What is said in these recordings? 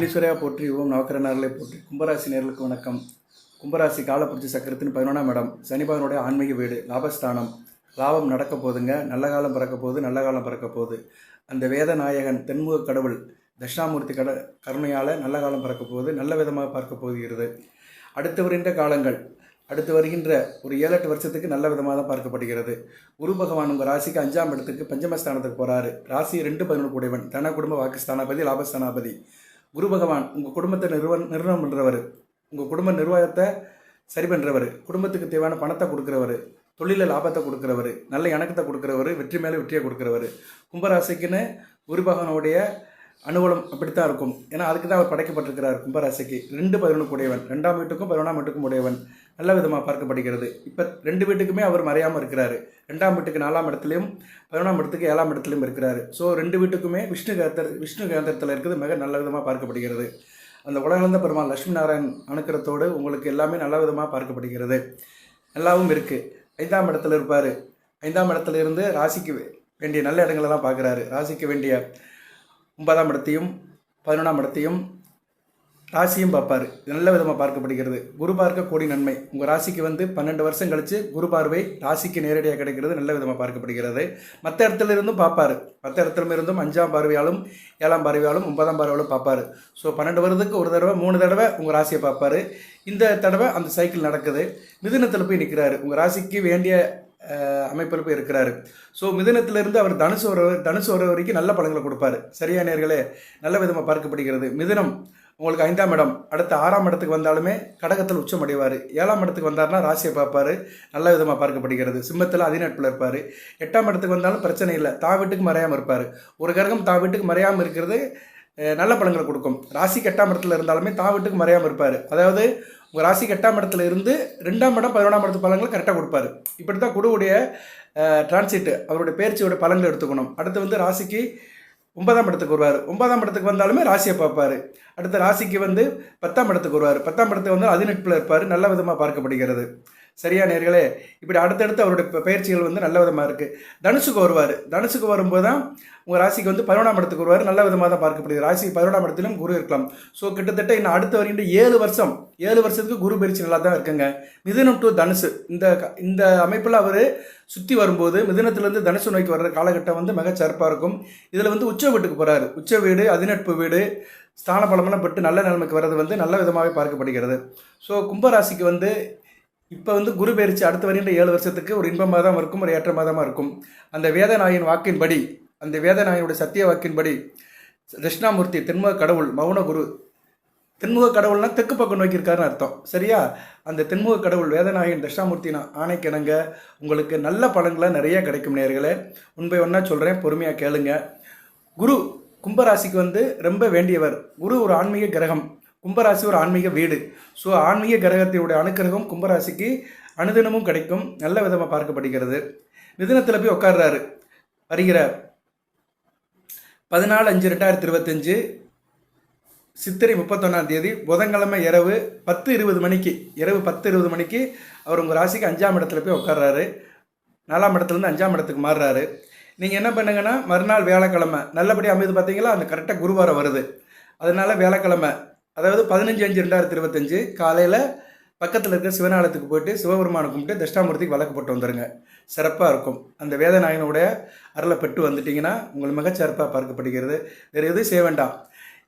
விக்னேஸ்வரையா போற்றி ஓம் நவக்கரனார்களே போற்றி. கும்பராசி நேர்களுக்கு வணக்கம். கும்பராசி காலப்புரட்சி சக்கரத்தின் பதினொன்றாம் இடம். சனிபகனுடைய ஆன்மீக வீடு லாபஸ்தானம். லாபம் நடக்க போதுங்க நல்ல காலம் பிறக்க போகுது நல்ல காலம் பிறக்க போகுது. அந்த வேத நாயகன் தென்முக கடவுள் தட்சிணாமூர்த்தி கட கருணையால் நல்ல காலம் பிறக்க போகுது நல்ல விதமாக பார்க்க போகிறது. அடுத்து வருகின்ற காலங்கள். அடுத்து வருகின்ற ஒரு ஏழு எட்டு வருஷத்துக்கு நல்ல விதமாக தான் பார்க்கப்படுகிறது. குரு பகவான் உங்கள் ராசிக்கு அஞ்சாம் இடத்துக்கு பஞ்சமஸ்தானத்துக்கு போகிறாரு ராசி ரெண்டு பதினொன்று கூடியவன். தன குடும்ப வாக்குஸ்தானாபதி லாபஸ்தானாபதி. குரு பகவான் உங்கள் குடும்பத்தை நிறுவ நிறுவனம் பண்ணுறவர் உங்கள் குடும்ப நிர்வாகத்தை சரி பண்ணுறவர் குடும்பத்துக்கு தேவையான பணத்தை கொடுக்குறவர். தொழிலில் லாபத்தை கொடுக்குறவர். நல்ல இணக்கத்தை கொடுக்குறவர். வெற்றி மேலே வெற்றியை கொடுக்குறவர். கும்பராசிக்குன்னு குரு பகவானுடைய அனுகூலம் அப்படித்தான் இருக்கும். ஏன்னா அதுக்கு தான் அவர் படைக்கப்பட்டிருக்கிறார் கும்பராசிக்கு. ரெண்டு பதினொன்று உடையவன் ரெண்டாம் வீட்டுக்கும் பதினொன்றாம் வீட்டுக்கும் உடையவன். நல்ல விதமாக பார்க்கப்படுகிறது. இப்போ ரெண்டு வீட்டுக்குமே அவர் மறையாமல் இருக்கிறாரு. ரெண்டாம் வீட்டுக்கு நாலாம் இடத்துலையும் பதினொன்றாம் இடத்துக்கு ஏழாம் இடத்துலையும் இருக்கிறார். ஸோ ரெண்டு வீட்டுக்குமே விஷ்ணு கேந்திர விஷ்ணு கேந்திரத்தில் இருக்கிறது மிக நல்ல விதமாக பார்க்கப்படுகிறது. அந்த உலகளந்த பெருமாள் லட்சுமி நாராயண் அணுக்கிறத்தோடு உங்களுக்கு எல்லாமே நல்ல விதமாக பார்க்கப்படுகிறது. நல்லாவும் இருக்குது ஐந்தாம் இடத்துல இருப்பார். ஐந்தாம் இடத்துல இருந்து ராசிக்கு வேண்டிய நல்ல இடங்களெல்லாம் பார்க்குறாரு. ராசிக்கு வேண்டிய ஒன்பதாம் இடத்தையும் பதினொன்றாம் இடத்தையும் ராசியும் பார்ப்பார். நல்ல விதமாக பார்க்கப்படுகிறது. குரு பார்க்க கோடி நன்மை. உங்கள் ராசிக்கு வந்து பன்னெண்டு வருஷம் கழித்து குரு பார்வை ராசிக்கு நேரடியாக கிடைக்கிறது நல்ல விதமாக பார்க்கப்படுகிறது. மற்ற இடத்துல இருந்தும் பார்ப்பார். மற்ற இடத்துல இருந்தும் அஞ்சாம் பார்வையாலும் ஏழாம் பார்வையாலும் ஒன்பதாம் பார்வையாலும் பார்ப்பார். ஸோ பன்னெண்டு வருடத்துக்கு ஒரு தடவை மூணு தடவை உங்கள் ராசியை பார்ப்பார். இந்த தடவை அந்த சைக்கிள் நடக்குது. மிதுனத்தில் போய் நிற்கிறாரு உங்கள் ராசிக்கு வேண்டிய அமைப்பில் போய் இருக்கிறாரு. ஸோ மிதுனத்திலிருந்து அவர் தனுசு வர தனுசு வர வரைக்கும் நல்ல பலன்களை கொடுப்பாரு. சரியா நேர்களே? நல்ல விதமாக பார்க்கப்படுகிறது. மிதுனம் உங்களுக்கு ஐந்தாம் இடம். அடுத்த ஆறாம் இடத்துக்கு வந்தாலுமே கடகத்தில் உச்சம் அடைவார். ஏழாம் இடத்துக்கு வந்தார்னா ராசியை பார்ப்பாரு. நல்ல விதமாக பார்க்கப்படுகிறது. சிம்மத்தில் அதிநட்பில் இருப்பார். எட்டாம் இடத்துக்கு வந்தாலும் பிரச்சனை இல்லை. தா வீட்டுக்கு மறையாமல் இருப்பார். ஒரு கிரகம் தா வீட்டுக்கு மறையாமல் இருக்கிறது நல்ல பலன்களை கொடுக்கும். ராசிக்கு எட்டாம் இடத்துல இருந்தாலுமே தா வீட்டுக்கு மறையாமல் இருப்பார். அதாவது உங்கள் ராசிக்கு எட்டாம் இடத்துல இருந்து ரெண்டாம் இடம் பதினொன்றாம் இடத்து பலன்களை கரெக்டாக கொடுப்பாரு. இப்படி தான் குருவுடைய டிரான்சிட் அவருடைய பயிற்சியோட பலன்களை எடுத்துக்கணும். அடுத்து வந்து ராசிக்கு ஒன்பதாம் இடத்துக்கு வருவார். ஒன்பதாம் இடத்துக்கு வந்தாலுமே ராசியை பார்ப்பார். அடுத்த ராசிக்கு வந்து பத்தாம் இடத்துக்கு வருவார். பத்தாம் இடத்துக்கு வந்து அதிநட்பில் இருப்பார். நல்ல விதமாக பார்க்கப்படுகிறது. சரியா நேர்களே? இப்படி அடுத்தடுத்து அவருடைய ப- பயிற்சிகள் வந்து நல்ல விதமாக இருக்குது தனுசுக்கு வருவார். தனுசுக்கு வரும்போது தான் உங்கள் ராசிக்கு வந்து பதினொன்றாம் இடத்துக்கு வருவார். நல்ல விதமாக தான் பார்க்கப்படுகிறது ராசி பதினொன்றாம் இடத்திலும் குரு இருக்கலாம். ஸோ கிட்டத்தட்ட இன்னும் அடுத்து வருகின்ற ஏழு வருஷம் ஏழு வருஷத்துக்கு குரு பயிற்சி நல்லா தான் இருக்குங்க. மிதுனம் டு தனுசு. இந்த க- இந்த அமைப்பில் அவர் சுற்றி வரும்போது மிதுனத்திலேருந்து தனுசு நோக்கி வர்ற காலகட்டம் வந்து மிக சிறப்பாக இருக்கும். இதில் வந்து உச்ச வீட்டுக்கு போகிறாரு உச்ச வீடு அதிநட்பு வீடு ஸ்தான பலமெல்லாம் பெற்று நல்ல நிலைமைக்கு வர்றது வந்து நல்ல விதமாகவே பார்க்கப்படுகிறது. ஸோ கும்பராசிக்கு வந்து இப்போ வந்து குரு பயிற்சி அடுத்து வருகின்ற ஏழு வருஷத்துக்கு ஒரு இன்பமாக தான் இருக்கும் ஒரு ஏற்ற மாதமாக இருக்கும். அந்த வேதநாயின் வாக்கின்படி அந்த வேதநாயனுடைய சத்திய வாக்கின்படி தட்சிணாமூர்த்தி தென்முக கடவுள் மௌன குரு தென்முக கடவுள்னா தெற்கு பக்கம் நோக்கியிருக்காருன்னு அர்த்தம். சரியா? அந்த தென்முக கடவுள் வேதநாயகன் தட்சிணாமூர்த்தி ஆணைக்கிணங்க உங்களுக்கு நல்ல பலன்களை நிறைய கிடைக்கும் நேர்களே உண்மை ஒன்றா சொல்கிறேன் பொறுமையாக கேளுங்க. குரு கும்பராசிக்கு வந்து ரொம்ப வேண்டியவர். குரு ஒரு ஆன்மீக கிரகம். கும்பராசி ஒரு ஆன்மீக வீடு. ஸோ ஆன்மீக கிரகத்தினுடைய அனுக்கிரகம் கும்பராசிக்கு அனுதினமும் கிடைக்கும். நல்ல விதமாக பார்க்கப்படுகிறது. மிதினத்தில் போய் உட்கார்றாரு வருகிற பதினாலு அஞ்சு ரெண்டாயிரத்தி இருபத்தஞ்சு சித்திரை முப்பத்தொன்னாம் தேதி புதன்கிழமை இரவு பத்து இருபது மணிக்கு இரவு பத்து இருபது மணிக்கு அவர் உங்கள் ராசிக்கு அஞ்சாம் இடத்துல போய் உட்கார்றாரு நாலாம் இடத்துலேருந்து அஞ்சாம் இடத்துக்கு மாறுறாரு. நீங்கள் என்ன பண்ணுங்கன்னா மறுநாள் வேலைக்கிழமை நல்லபடியாக அமைது பார்த்தீங்களா? அந்த கரெக்டாக குருவாரம் வருது. அதனால வேலைக்கிழமை அதாவது பதினஞ்சு அஞ்சு ரெண்டாயிரத்தி இருபத்தஞ்சு காலையில் பக்கத்தில் இருக்க சிவனாலயத்துக்கு போயிட்டு சிவபெருமானை கும்பிட்டு தஷ்டாமூர்த்திக்கு வழக்கு போட்டு வந்துடுங்க சிறப்பாக இருக்கும். அந்த வேதநாயகனுடைய அருளை பெற்று வந்துட்டிங்கன்னா உங்கள் மிகச்சிறப்பாக பார்க்கப்படுகிறது. வேறு எதுவும் செய்ய வேண்டாம்.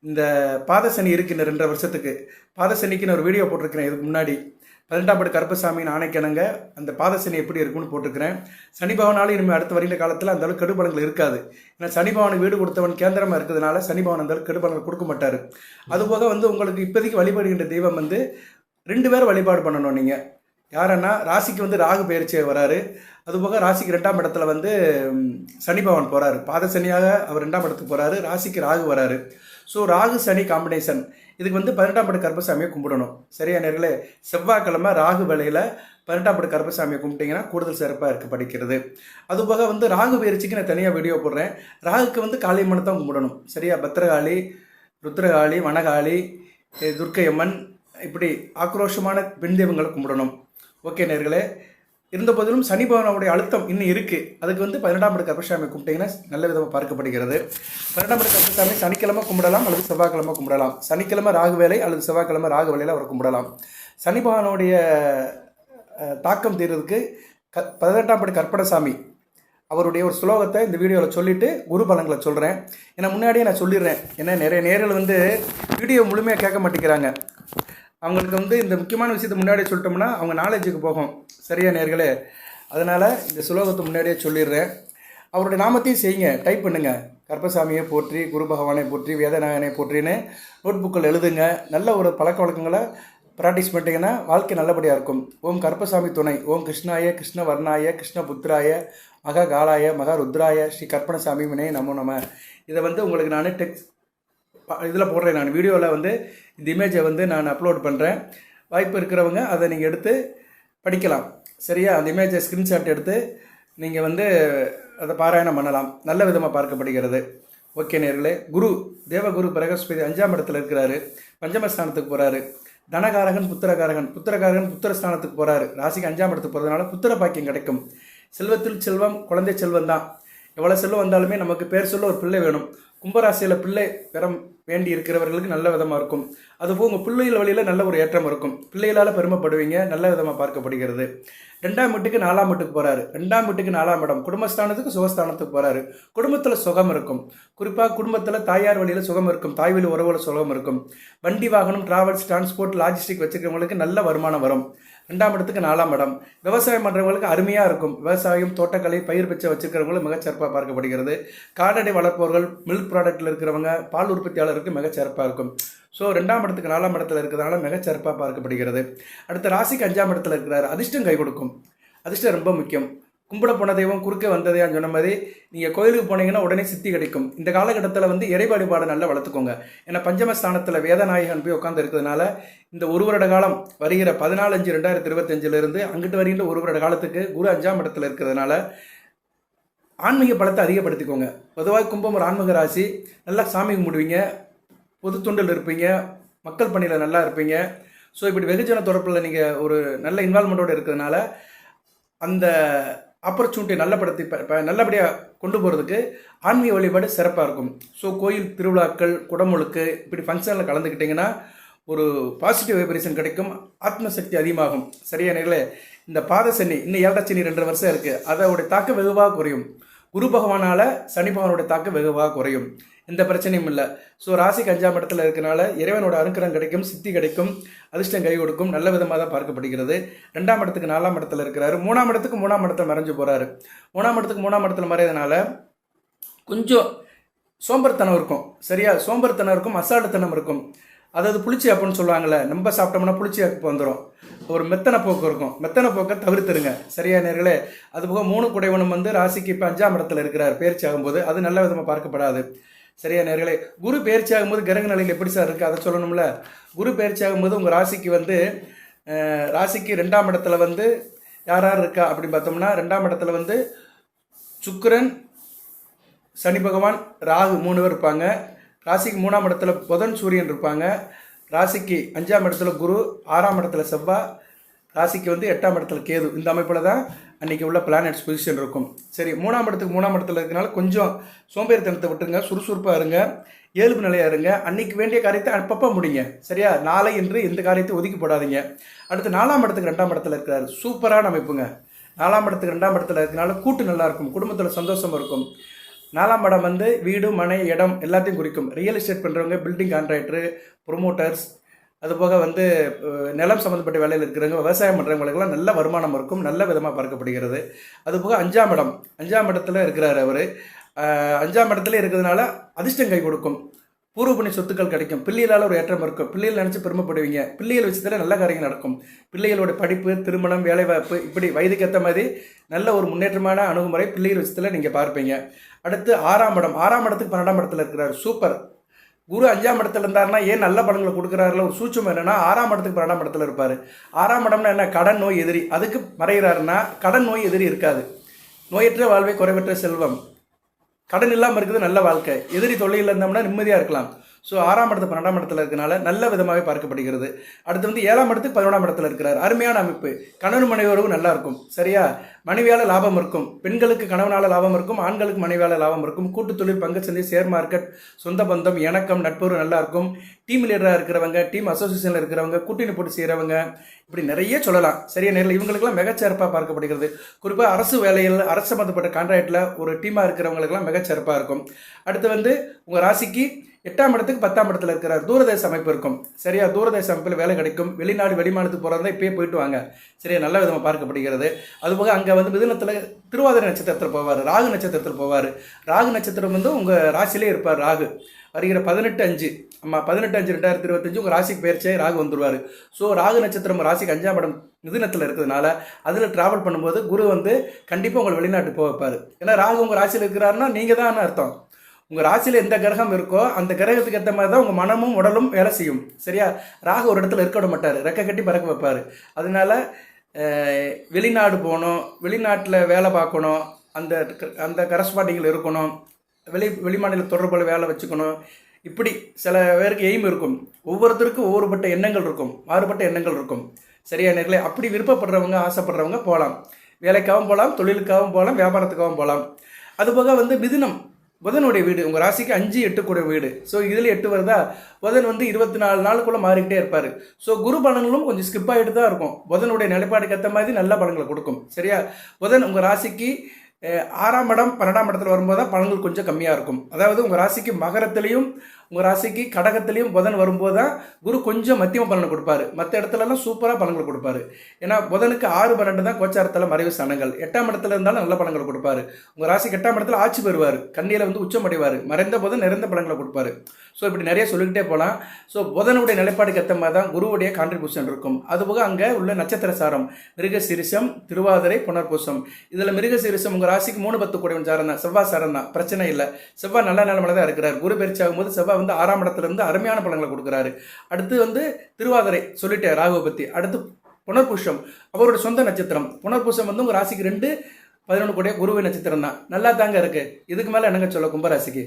இந்த பாதசனி இருக்கின்ற ரெண்டரை வருஷத்துக்கு பாதசனிக்குன்னு ஒரு வீடியோ போட்டிருக்கிறேன் இதுக்கு முன்னாடி. பதினெட்டாம் படி கருப்பசாமியின் ஆணைக்கிணங்க அந்த பாதசனி எப்படி இருக்கும்னு போட்டிருக்கிறேன். சனி பவனாலும் இனிமேல் அடுத்த வரையில காலத்தில் அந்த அளவுக்கு கெடுபலங்கள் இருக்காது. ஏன்னா சனி பவனுக்கு வீடு கொடுத்தவன் கேந்திரமாக இருக்கிறதுனால சனி பவன் அந்த அளவுக்கு கெடுபலங்கள் கொடுக்க மாட்டார். அதுபோக வந்து உங்களுக்கு இப்போதைக்கு வழிபடுகின்ற தெய்வம் வந்து ரெண்டு பேரும் வழிபாடு பண்ணணும் நீங்கள் யாருன்னா ராசிக்கு வந்து ராகு பயிற்சியை வராரு. அதுபோக ராசிக்கு ரெண்டாம் இடத்துல வந்து சனிபவன் சனி பவன் போகிறாரு பாத சனியாக அவர் ரெண்டாம் இடத்துக்கு போகிறாரு ராசிக்கு ராகு வராரு. ஸோ ராகு சனி காம்பினேஷன் இதுக்கு வந்து பதினெட்டாம் படி கருப்பசாமியை கும்பிடணும். சரியா நேர்களே? செவ்வாய்க்கிழமை ராகு வேலையில் பதினெட்டாம் படி கருப்பசாமியை கும்பிட்டீங்கன்னா கூடுதல் சிறப்பாக இருக்குது படிக்கிறது. அதுபோக வந்து ராகு பயிற்சிக்கு நான் தனியாக வீடியோ போடுறேன். ராகுக்கு வந்து காளியம்மனை தான் கும்பிடணும். சரியா? பத்திரகாளி ருத்ரகாளி வனகாளி துர்க்கையம்மன் இப்படி ஆக்ரோஷமான பெண் தெய்வங்களை கும்பிடணும். ஓகே நேர்களே? இருந்த போதிலும் சனி பகவானுடைய அழுத்தம் இன்னும் இருக்குது அதுக்கு வந்து பதினெட்டாம் இடத்து கருப்பசாமி கும்பிட்டீங்கன்னா நல்ல விதமாக பார்க்கப்படுகிறது. பன்னெண்டாம் இடத்து கருப்பசாமி சனிக்கிழமை கும்பிடலாம் அல்லது செவ்வாய்க்கிழமை கும்பிடலாம். சனிக்கிழமை ராகு வேலை அல்லது செவ்வாய்க்கிழமை ராகு வேலையில் அவர் கும்பிடலாம். சனி பகவானுடைய தாக்கம் தீர்றதுக்கு க பதினெட்டாம் படி கற்படசாமி அவருடைய ஒரு ஸ்லோகத்தை இந்த வீடியோவில் சொல்லிவிட்டு குரு பலன்களை சொல்கிறேன் ஏன்னா முன்னாடியே நான் சொல்லிடுறேன். ஏன்னா நிறைய நேரில் வந்து வீடியோ முழுமையாக கேட்க மாட்டேங்கிறாங்க. அவங்களுக்கு வந்து இந்த முக்கியமான விஷயத்தை முன்னாடியே சொல்லிட்டோம்னா அவங்க நாலேஜுக்கு போகும். சரியா நேர்களே? அதனால் இந்த சுலோகத்தை முன்னாடியே சொல்லிடுறேன். அவருடைய நாமத்தையும் செய்யுங்க. டைப் பண்ணுங்கள் கர்ப்பசாமியை போற்றி குரு பகவானை போற்றி வேதநாயகனை போற்றின்னு நோட் புக்கில் எழுதுங்க. நல்ல ஒரு பழக்க வழக்கங்களை ப்ராக்டிஸ் பண்ணிட்டீங்கன்னா வாழ்க்கை நல்லபடியாக இருக்கும். ஓம் கற்பசாமி துணை. ஓம் கிருஷ்ணாய கிருஷ்ண வர்ணாய கிருஷ்ண புத்திராய மகா காலாய மகா ருத்ராய ஸ்ரீ கற்பனசாமி வினய நமோ நம. இதை வந்து உங்களுக்கு நான் டெக்ஸ்ட் இதில் போடுறேன் நான். வீடியோவில் வந்து இந்த இமேஜை வந்து நான் அப்லோட் பண்ணுறேன் வாய்ப்பு இருக்கிறவங்க அதை நீங்கள் எடுத்து படிக்கலாம். சரியா? அந்த இமேஜை ஸ்க்ரீன்ஷாட் எடுத்து நீங்கள் வந்து அதை பாராயணம் பண்ணலாம். நல்ல விதமாக பார்க்கப்படுகிறது. ஓகே நேர்களே குரு தேவகுரு பிரகஸ்பதி அஞ்சாம் இடத்துல இருக்கிறாரு. பஞ்சமஸ்தானத்துக்கு போகிறாரு தனகாரகன் புத்திரகாரகன். புத்திரகாரகன் புத்திரஸ்தானத்துக்கு போகிறாரு ராசிக்கு அஞ்சாம் இடத்துக்கு போகிறதுனால புத்திர பாக்கியம் கிடைக்கும். செல்வத்தில் செல்வம் குழந்தை செல்வம் தான் எவ்வளோ செல்வம் வந்தாலுமே நமக்கு பேர் சொல்ல ஒரு பிள்ளை வேணும். கும்பராசியில் பிள்ளை பெற வேண்டி இருக்கிறவர்களுக்கு நல்ல விதமாக இருக்கும். அதுபோல் உங்கள் பிள்ளைகள் வழியில் நல்ல ஒரு ஏற்றம் இருக்கும். பிள்ளைகளால் பெருமைப்படுவீங்க நல்ல விதமாக பார்க்கப்படுகிறது. ரெண்டாம் வீட்டுக்கு நாலாம் வீட்டுக்கு போகிறாரு ரெண்டாம் வீட்டுக்கு நாலாம் இடம். குடும்பஸ்தானத்துக்கு சுகஸ்தானத்துக்கு போகிறாரு குடும்பத்தில் சுகம் இருக்கும். குறிப்பாக குடும்பத்தில் தாயார் வழியில் சுகம் இருக்கும். தாய் வழி உறவுல சுகம் இருக்கும். வண்டி வாகனம் டிராவல்ஸ் டிரான்ஸ்போர்ட் லாஜிஸ்டிக் வச்சுருக்கவங்களுக்கு நல்ல வருமானம் வரும். ரெண்டாம் இடத்துக்கு நாலாம் இடம். விவசாயம் பண்ணுறவங்களுக்கு அருமையாக இருக்கும். விவசாயம் தோட்டக்கலை பயிர் பச்சை வச்சுருக்கிறவங்களும் மிகச்சிறப்பாக பார்க்கப்படுகிறது. கால்நடை வளர்ப்பவர்கள் மில்க் ப்ராடக்ட்டில் இருக்கிறவங்க பால் உற்பத்தியாளருக்கு மிகச்சிறப்பாக இருக்கும். ஸோ ரெண்டாம் இடத்துக்கு நாலாம் இடத்துல இருக்கிறதுனால மிகச்சிறப்பாக பார்க்கப்படுகிறது. அடுத்த ராசிக்கு அஞ்சாம் இடத்துல இருக்கிறார். அதிர்ஷ்டம் கை கொடுக்கும். அதிர்ஷ்டம் ரொம்ப முக்கியம். கும்பிட போன தெய்வம் குறுக்கே வந்ததையான்னு சொன்ன மாதிரி நீங்கள் கோயிலுக்கு போனீங்கன்னா உடனே சித்தி கிடைக்கும். இந்த காலகட்டத்தில் வந்து இறை வழிபாடு நல்லா வளர்த்துக்கோங்க. ஏன்னா பஞ்சமஸ்தானத்தில் வேதநாயகன் போய் உட்காந்து இருக்கிறதுனால இந்த ஒரு வருட காலம் வருகிற பதினாலு அஞ்சு ரெண்டாயிரத்தி இருபத்தஞ்சிலிருந்து அங்கிட்டு வருகின்ற ஒரு வருட காலத்துக்கு குரு அஞ்சாம் இடத்துல இருக்கிறதுனால ஆன்மீக பலத்தை அதிகப்படுத்திக்கோங்க. பொதுவாக கும்பம் ஒரு ஆன்மீக ராசி. நல்லா சாமி கும்பிடுவீங்க. பொது தொண்டில் இருப்பீங்க. மக்கள் பணியில் நல்லா இருப்பீங்க. ஸோ இப்படி வெகுஜன தொடர்பில் நீங்கள் ஒரு நல்ல இன்வால்மெண்ட்டோடு இருக்கிறதுனால அந்த ஆப்பர்ச்சுனிட்டி நல்லபடுத்தி நல்லபடியாக கொண்டு போகிறதுக்கு ஆன்மீக வழிபாடு சிறப்பாக இருக்கும். ஸோ கோயில் திருவிழாக்கள் குடமுழுக்கு இப்படி ஃபங்க்ஷனில் கலந்துக்கிட்டிங்கன்னா ஒரு பாசிட்டிவ் வைப்ரேஷன் கிடைக்கும். ஆத்ம சக்தி அதிகமாகும். சரியா நேரில் இந்த பாத சனி இன்னும் ஏழரை சனி ரெண்டு வருஷம் இருக்குது அதோடைய தாக்கம் வெகுவாக குறையும். குரு பகவானால் சனி பகவானோட தாக்கம் வெகுவாக குறையும். எந்த பிரச்சனையும் இல்லை. ஸோ ராசிக்கு அஞ்சாம் இடத்துல இருக்கனால இறைவனோட அனுக்கிரம் கிடைக்கும் சித்தி கிடைக்கும் அதிர்ஷ்டம் கை கொடுக்கும் நல்ல விதமாக தான் பார்க்கப்படுகிறது. ரெண்டாம் இடத்துக்கு நாலாம் இடத்துல இருக்கிறாரு. மூணாம் இடத்துக்கு மூணாம் இடத்துல மறைஞ்சு போகிறாரு மூணாம் இடத்துக்கு மூணாம் இடத்துல மறையதுனால கொஞ்சம் சோம்பர்த்தனம் இருக்கும். சரியா? சோம்பர்த்தனம் இருக்கும் அசாடுத்தனம் இருக்கும். அதாவது புளிச்சி அப்புன்னு சொல்லுவாங்கள்ல நம்ம சாப்பிட்டோம்னா புளிச்சி அப்பு வந்துடும் ஒரு மெத்தனை போக்கு இருக்கும். மெத்தனை போக்கை தவிர்த்துருங்க. சரியா நேர்களே? அதுபோக மூணு குடைவனும் வந்து ராசிக்கு இப்போ அஞ்சாம் இடத்துல இருக்கிறார். பயிற்சி ஆகும்போது அது நல்ல விதமாக பார்க்கப்படாது. சரியா நேர்களே? குரு பயிற்சி ஆகும்போது கிரக நிலையில் எப்படி சார் இருக்குது அதை சொல்லணும்ல. குரு பயிற்சி ஆகும்போது உங்கள் ராசிக்கு வந்து ராசிக்கு ரெண்டாம் இடத்துல வந்து யார் யார் இருக்கா அப்படின்னு பார்த்தோம்னா ரெண்டாம் இடத்துல வந்து சுக்கரன் சனி பகவான் ராகு மூணு பேர் இருப்பாங்க. ராசிக்கு மூணாம் இடத்துல புதன் சூரியன் இருப்பாங்க. ராசிக்கு அஞ்சாம் இடத்துல குரு ஆறாம் இடத்துல செவ்வாய் ராசிக்கு வந்து எட்டாம் இடத்துல கேது. இந்த அமைப்பில் தான் அன்றைக்கி உள்ள பிளானட்ஸ் பொசிஷன் இருக்கும். சரி மூணாம் இடத்துக்கு மூணாம் இடத்துல இருக்கனால கொஞ்சம் சோம்பேறித்தனத்தை விட்டுருங்க சுறுசுறுப்பாக இருங்க இயல்பு நிலையாக இருங்க. அன்றைக்கி வேண்டிய காரியத்தை அப்பப்போ முடிங்க. சரியா? நாளை என்று எந்த காரியத்தை ஒதுக்கி போடாதீங்க. அடுத்து நாலாம் இடத்துக்கு ரெண்டாம் இடத்துல இருக்கிறார். சூப்பரான அமைப்புங்க. நாலாம் இடத்துக்கு ரெண்டாம் இடத்துல இருக்கனால கூட்டு நல்லாயிருக்கும் குடும்பத்தில் சந்தோஷமாக இருக்கும். நாலாம் இடம் வந்து வீடு மனை இடம் எல்லாத்தையும் குறிக்கும். ரியல் எஸ்டேட் பண்ணுறவங்க பில்டிங் கான்ட்ராக்டரு ப்ரொமோட்டர்ஸ் அதுபோக வந்து நிலம் சம்மந்தப்பட்ட வேலையில் இருக்கிறவங்க விவசாயம் பண்ணுறவங்களுக்கெல்லாம் நல்ல வருமானம் இருக்கும் நல்ல விதமாக பார்க்கப்படுகிறது. அதுபோக அஞ்சாம் இடம். அஞ்சாம் இடத்துல இருக்கிறார் அவர். அஞ்சாம் இடத்துல இருக்கிறதுனால அதிர்ஷ்டம் கை கொடுக்கும். பூர்வ புண்ணிய சொத்துக்கள் கிடைக்கும். பிள்ளைகளால் ஒரு ஏற்றம் இருக்கும். பிள்ளைகள் நினச்சி பெருமைப்படுவீங்க. பிள்ளைகள் விஷயத்தில் நல்ல காரியங்கள் நடக்கும். பிள்ளைகளோட படிப்பு திருமணம் வேலைவாய்ப்பு இப்படி வயதுக்கு ஏற்ற மாதிரி நல்ல ஒரு முன்னேற்றமான அணுகுமுறை பிள்ளைகள் விஷயத்தில் நீங்கள் பார்ப்பீங்க. அடுத்து ஆறாம் இடம். ஆறாம் இடத்துக்கு பன்னெண்டாம் இடத்துல இருக்கிறார். சூப்பர். குரு அஞ்சாம் இடத்துல இருந்தாருன்னா ஏன் நல்ல படங்களை கொடுக்குறாருல? ஒரு சூட்சம் என்னன்னா ஆறாம் இடத்துக்கு பன்னெண்டாம் இடத்துல இருப்பார். ஆறாம் இடம்னா என்ன? கடன் நோய் எதிரி. அதுக்கு மறைகிறாருன்னா கடன் நோய் எதிரி இருக்காது. நோயற்ற வாழ்வை குறைவற்ற செல்வம். கடன் இல்லாமல் இருக்குது நல்ல வாழ்க்கை. எதிரி தொல்லையில் இருந்தோம்னா நிம்மதியாக இருக்கலாம். ஸோ ஆறாம் இடத்து பன்னெண்டாம் இடத்துல இருக்கனால நல்ல விதமாகவே பார்க்கப்படுகிறது. அடுத்து வந்து ஏழாம் இடத்துக்கு பதினோடாம் இடத்துல இருக்கிறார். அருமையான அமைப்பு. கணவன் மனைவி உறவு நல்லா இருக்கும். சரியா? மனைவியால் லாபம் இருக்கும். பெண்களுக்கு கணவனால் லாபம் இருக்கும். ஆண்களுக்கு மனைவியால் லாபம் இருக்கும். கூட்டு தொழில் பங்கு சந்தை ஷேர் மார்க்கெட் சொந்த பந்தம் இணக்கம் நட்புறவு நல்லா இருக்கும். டீம் லீடராக இருக்கிறவங்க டீம் அசோசியேஷனில் இருக்கிறவங்க கூட்டணி போட்டு செய்கிறவங்க இப்படி நிறைய சொல்லலாம். சரியா? நேரில் இவங்களுக்கெல்லாம் மிகச்சிறப்பாக பார்க்கப்படுகிறது. குறிப்பாக அரசு வேலையில் அரசு சம்மந்தப்பட்ட கான்ட்ராக்டில் ஒரு டீமாக இருக்கிறவங்களுக்கெல்லாம் மிகச்சிறப்பாக இருக்கும். அடுத்து வந்து உங்கள் ராசிக்கு எட்டாம் இடத்துக்கு பத்தாம் இடத்துல இருக்கிறார். தூரதேச அமைப்பு இருக்கும். சரியா? தூரதேச அமைப்பில் வேலை கிடைக்கும். வெளிநாடு வெளிமாநிலத்துக்கு போகிறதா இப்பயே போயிட்டு வாங்க. சரியா? நல்ல விதமாக பார்க்கப்படுகிறது. அதுபோக அங்கே வந்து மிதினத்தில் திருவாதிரை நட்சத்திரத்தில் போவார். ராகு நட்சத்திரத்தில் போவார். ராகு நட்சத்திரம் வந்து உங்கள் ராசியிலே இருப்பார் ராகு. வருகிற பதினெட்டு அஞ்சு ஆமாம் பதினெட்டு அஞ்சு ரெண்டாயிரத்தி இருபத்தஞ்சு உங்கள் ராசிக்கு பயிற்சியாக ராகு வந்துடுவார் ஸோ ராகு நட்சத்திரம் ராசிக்கு அஞ்சாம் இடம் மிதுனத்தில் இருக்கிறதுனால அதில் ட்ராவல் பண்ணும்போது குரு வந்து கண்டிப்பாக உங்களை வெளிநாட்டு போக வைப்பார். ஏன்னா ராகு உங்கள் ராசியில் இருக்கிறாருன்னா நீங்கள் தான் அர்த்தம். உங்கள் ராசியில் எந்த கிரகம் இருக்கோ அந்த கிரகத்துக்கு ஏற்ற மாதிரி தான் உங்கள் மனமும் உடலும் வேலை செய்யும். சரியா? ராகு ஒரு இடத்துல இருக்க விட மாட்டார். ரெக்க கட்டி பறக்க வைப்பார். அதனால வெளிநாடு போகணும் வெளிநாட்டில் வேலை பார்க்கணும் அந்த அந்த கரஸ்பாண்டிங்கில் இருக்கணும் வெளி வெளிமாநில தொடர்பில் வேலை வச்சுக்கணும். இப்படி சில பேருக்கு எய்ம் இருக்கும். ஒவ்வொருத்தருக்கும் ஒவ்வொருபட்ட எண்ணங்கள் இருக்கும். மாறுபட்ட எண்ணங்கள் இருக்கும். சரியா நேர்களே? அப்படி விருப்பப்படுறவங்க ஆசைப்படுறவங்க போகலாம். வேலைக்காகவும் போகலாம் தொழிலுக்காகவும் போகலாம் வியாபாரத்துக்காகவும் போகலாம். அதுபோக வந்து மிதுனம். புதனுடைய வீடு உங்கள் ராசிக்கு அஞ்சு எட்டு கூட வீடு. ஸோ இதில் எட்டு வருதா? புதன் வந்து இருபத்தி நாலு நாளுக்குள்ளே மாறிக்கிட்டே இருப்பார். ஸோ குரு பலன்களும் கொஞ்சம் ஸ்கிப் ஆகிட்டு தான் இருக்கும். புதனுடைய நிலைப்பாடுக்கு ஏற்ற மாதிரி நல்ல பலன்களை கொடுக்கும். சரியா? புதன் உங்கள் ராசிக்கு ஆறாம் இடம் பன்னெண்டாம் இடத்துல வரும்போது தான் பலன்கள் கொஞ்சம் கம்மியாக இருக்கும். அதாவது உங்கள் ராசிக்கு மகரத்துலேயும் உங்கள் ராசிக்கு கடகத்துலேயும் புதன் வரும்போது தான் குரு கொஞ்சம் மத்தியம பலனை கொடுப்பாரு. மற்ற இடத்துலலாம் சூப்பராக பலன்கள் கொடுப்பாரு. ஏன்னா புதனுக்கு ஆறு பன்னெண்டு தான் கோச்சாரத்தில் மறைவு ஸ்தானங்கள். எட்டாம் இடத்துல இருந்தாலும் நல்ல பலன்கள் கொடுப்பாரு. உங்கள் ராசிக்கு எட்டாம் இடத்துல ஆட்சி பெறுவார். கண்ணியில் வந்து உச்சம் அடைவார் மறைந்த புதன் நிறைந்த பலன்களை கொடுப்பாரு. ஸோ இப்படி நிறைய சொல்லிக்கிட்டே போகலாம் ஸோ புதனுடைய நிலைப்பாடுக்கு ஏற்ற மாதிரி தான் குருவுடைய கான்ட்ரிபியூஷன் இருக்கும். அதுபோக அங்கே உள்ள நட்சத்திர சாரம் மிருகசீரிஷம் திருவாதிரை புனர்பூசம். இதில் மிருகசீரிஷம் உங்கள் ராசிக்கு மூணு பத்து கூடியவன் சாரம் தான் செவ்வாய் சாரம் தான் பிரச்சனை இல்லை. செவ்வாய் நல்ல நிலமையில தான் இருக்கிறார். குரு பயிற்சி ஆகும்போது செவ்வாய் வந்து ஆறாம் இடத்துலேருந்து அருமையான பலன்களை கொடுக்குறாரு. அடுத்து வந்து திருவாதிரை சொல்லிட்டேன் ராகுவை பற்றி அடுத்து புனர்புஷம் அவரோட சொந்த நட்சத்திரம். புனர்புஷம் வந்து உங்கள் ராசிக்கு ரெண்டு பதினொன்று கோடிய குருவை நட்சத்திரம் தான். நல்லா தாங்க இருக்கு. இதுக்கு மேலே என்னங்க சொல்ல கும்பராசிக்கு?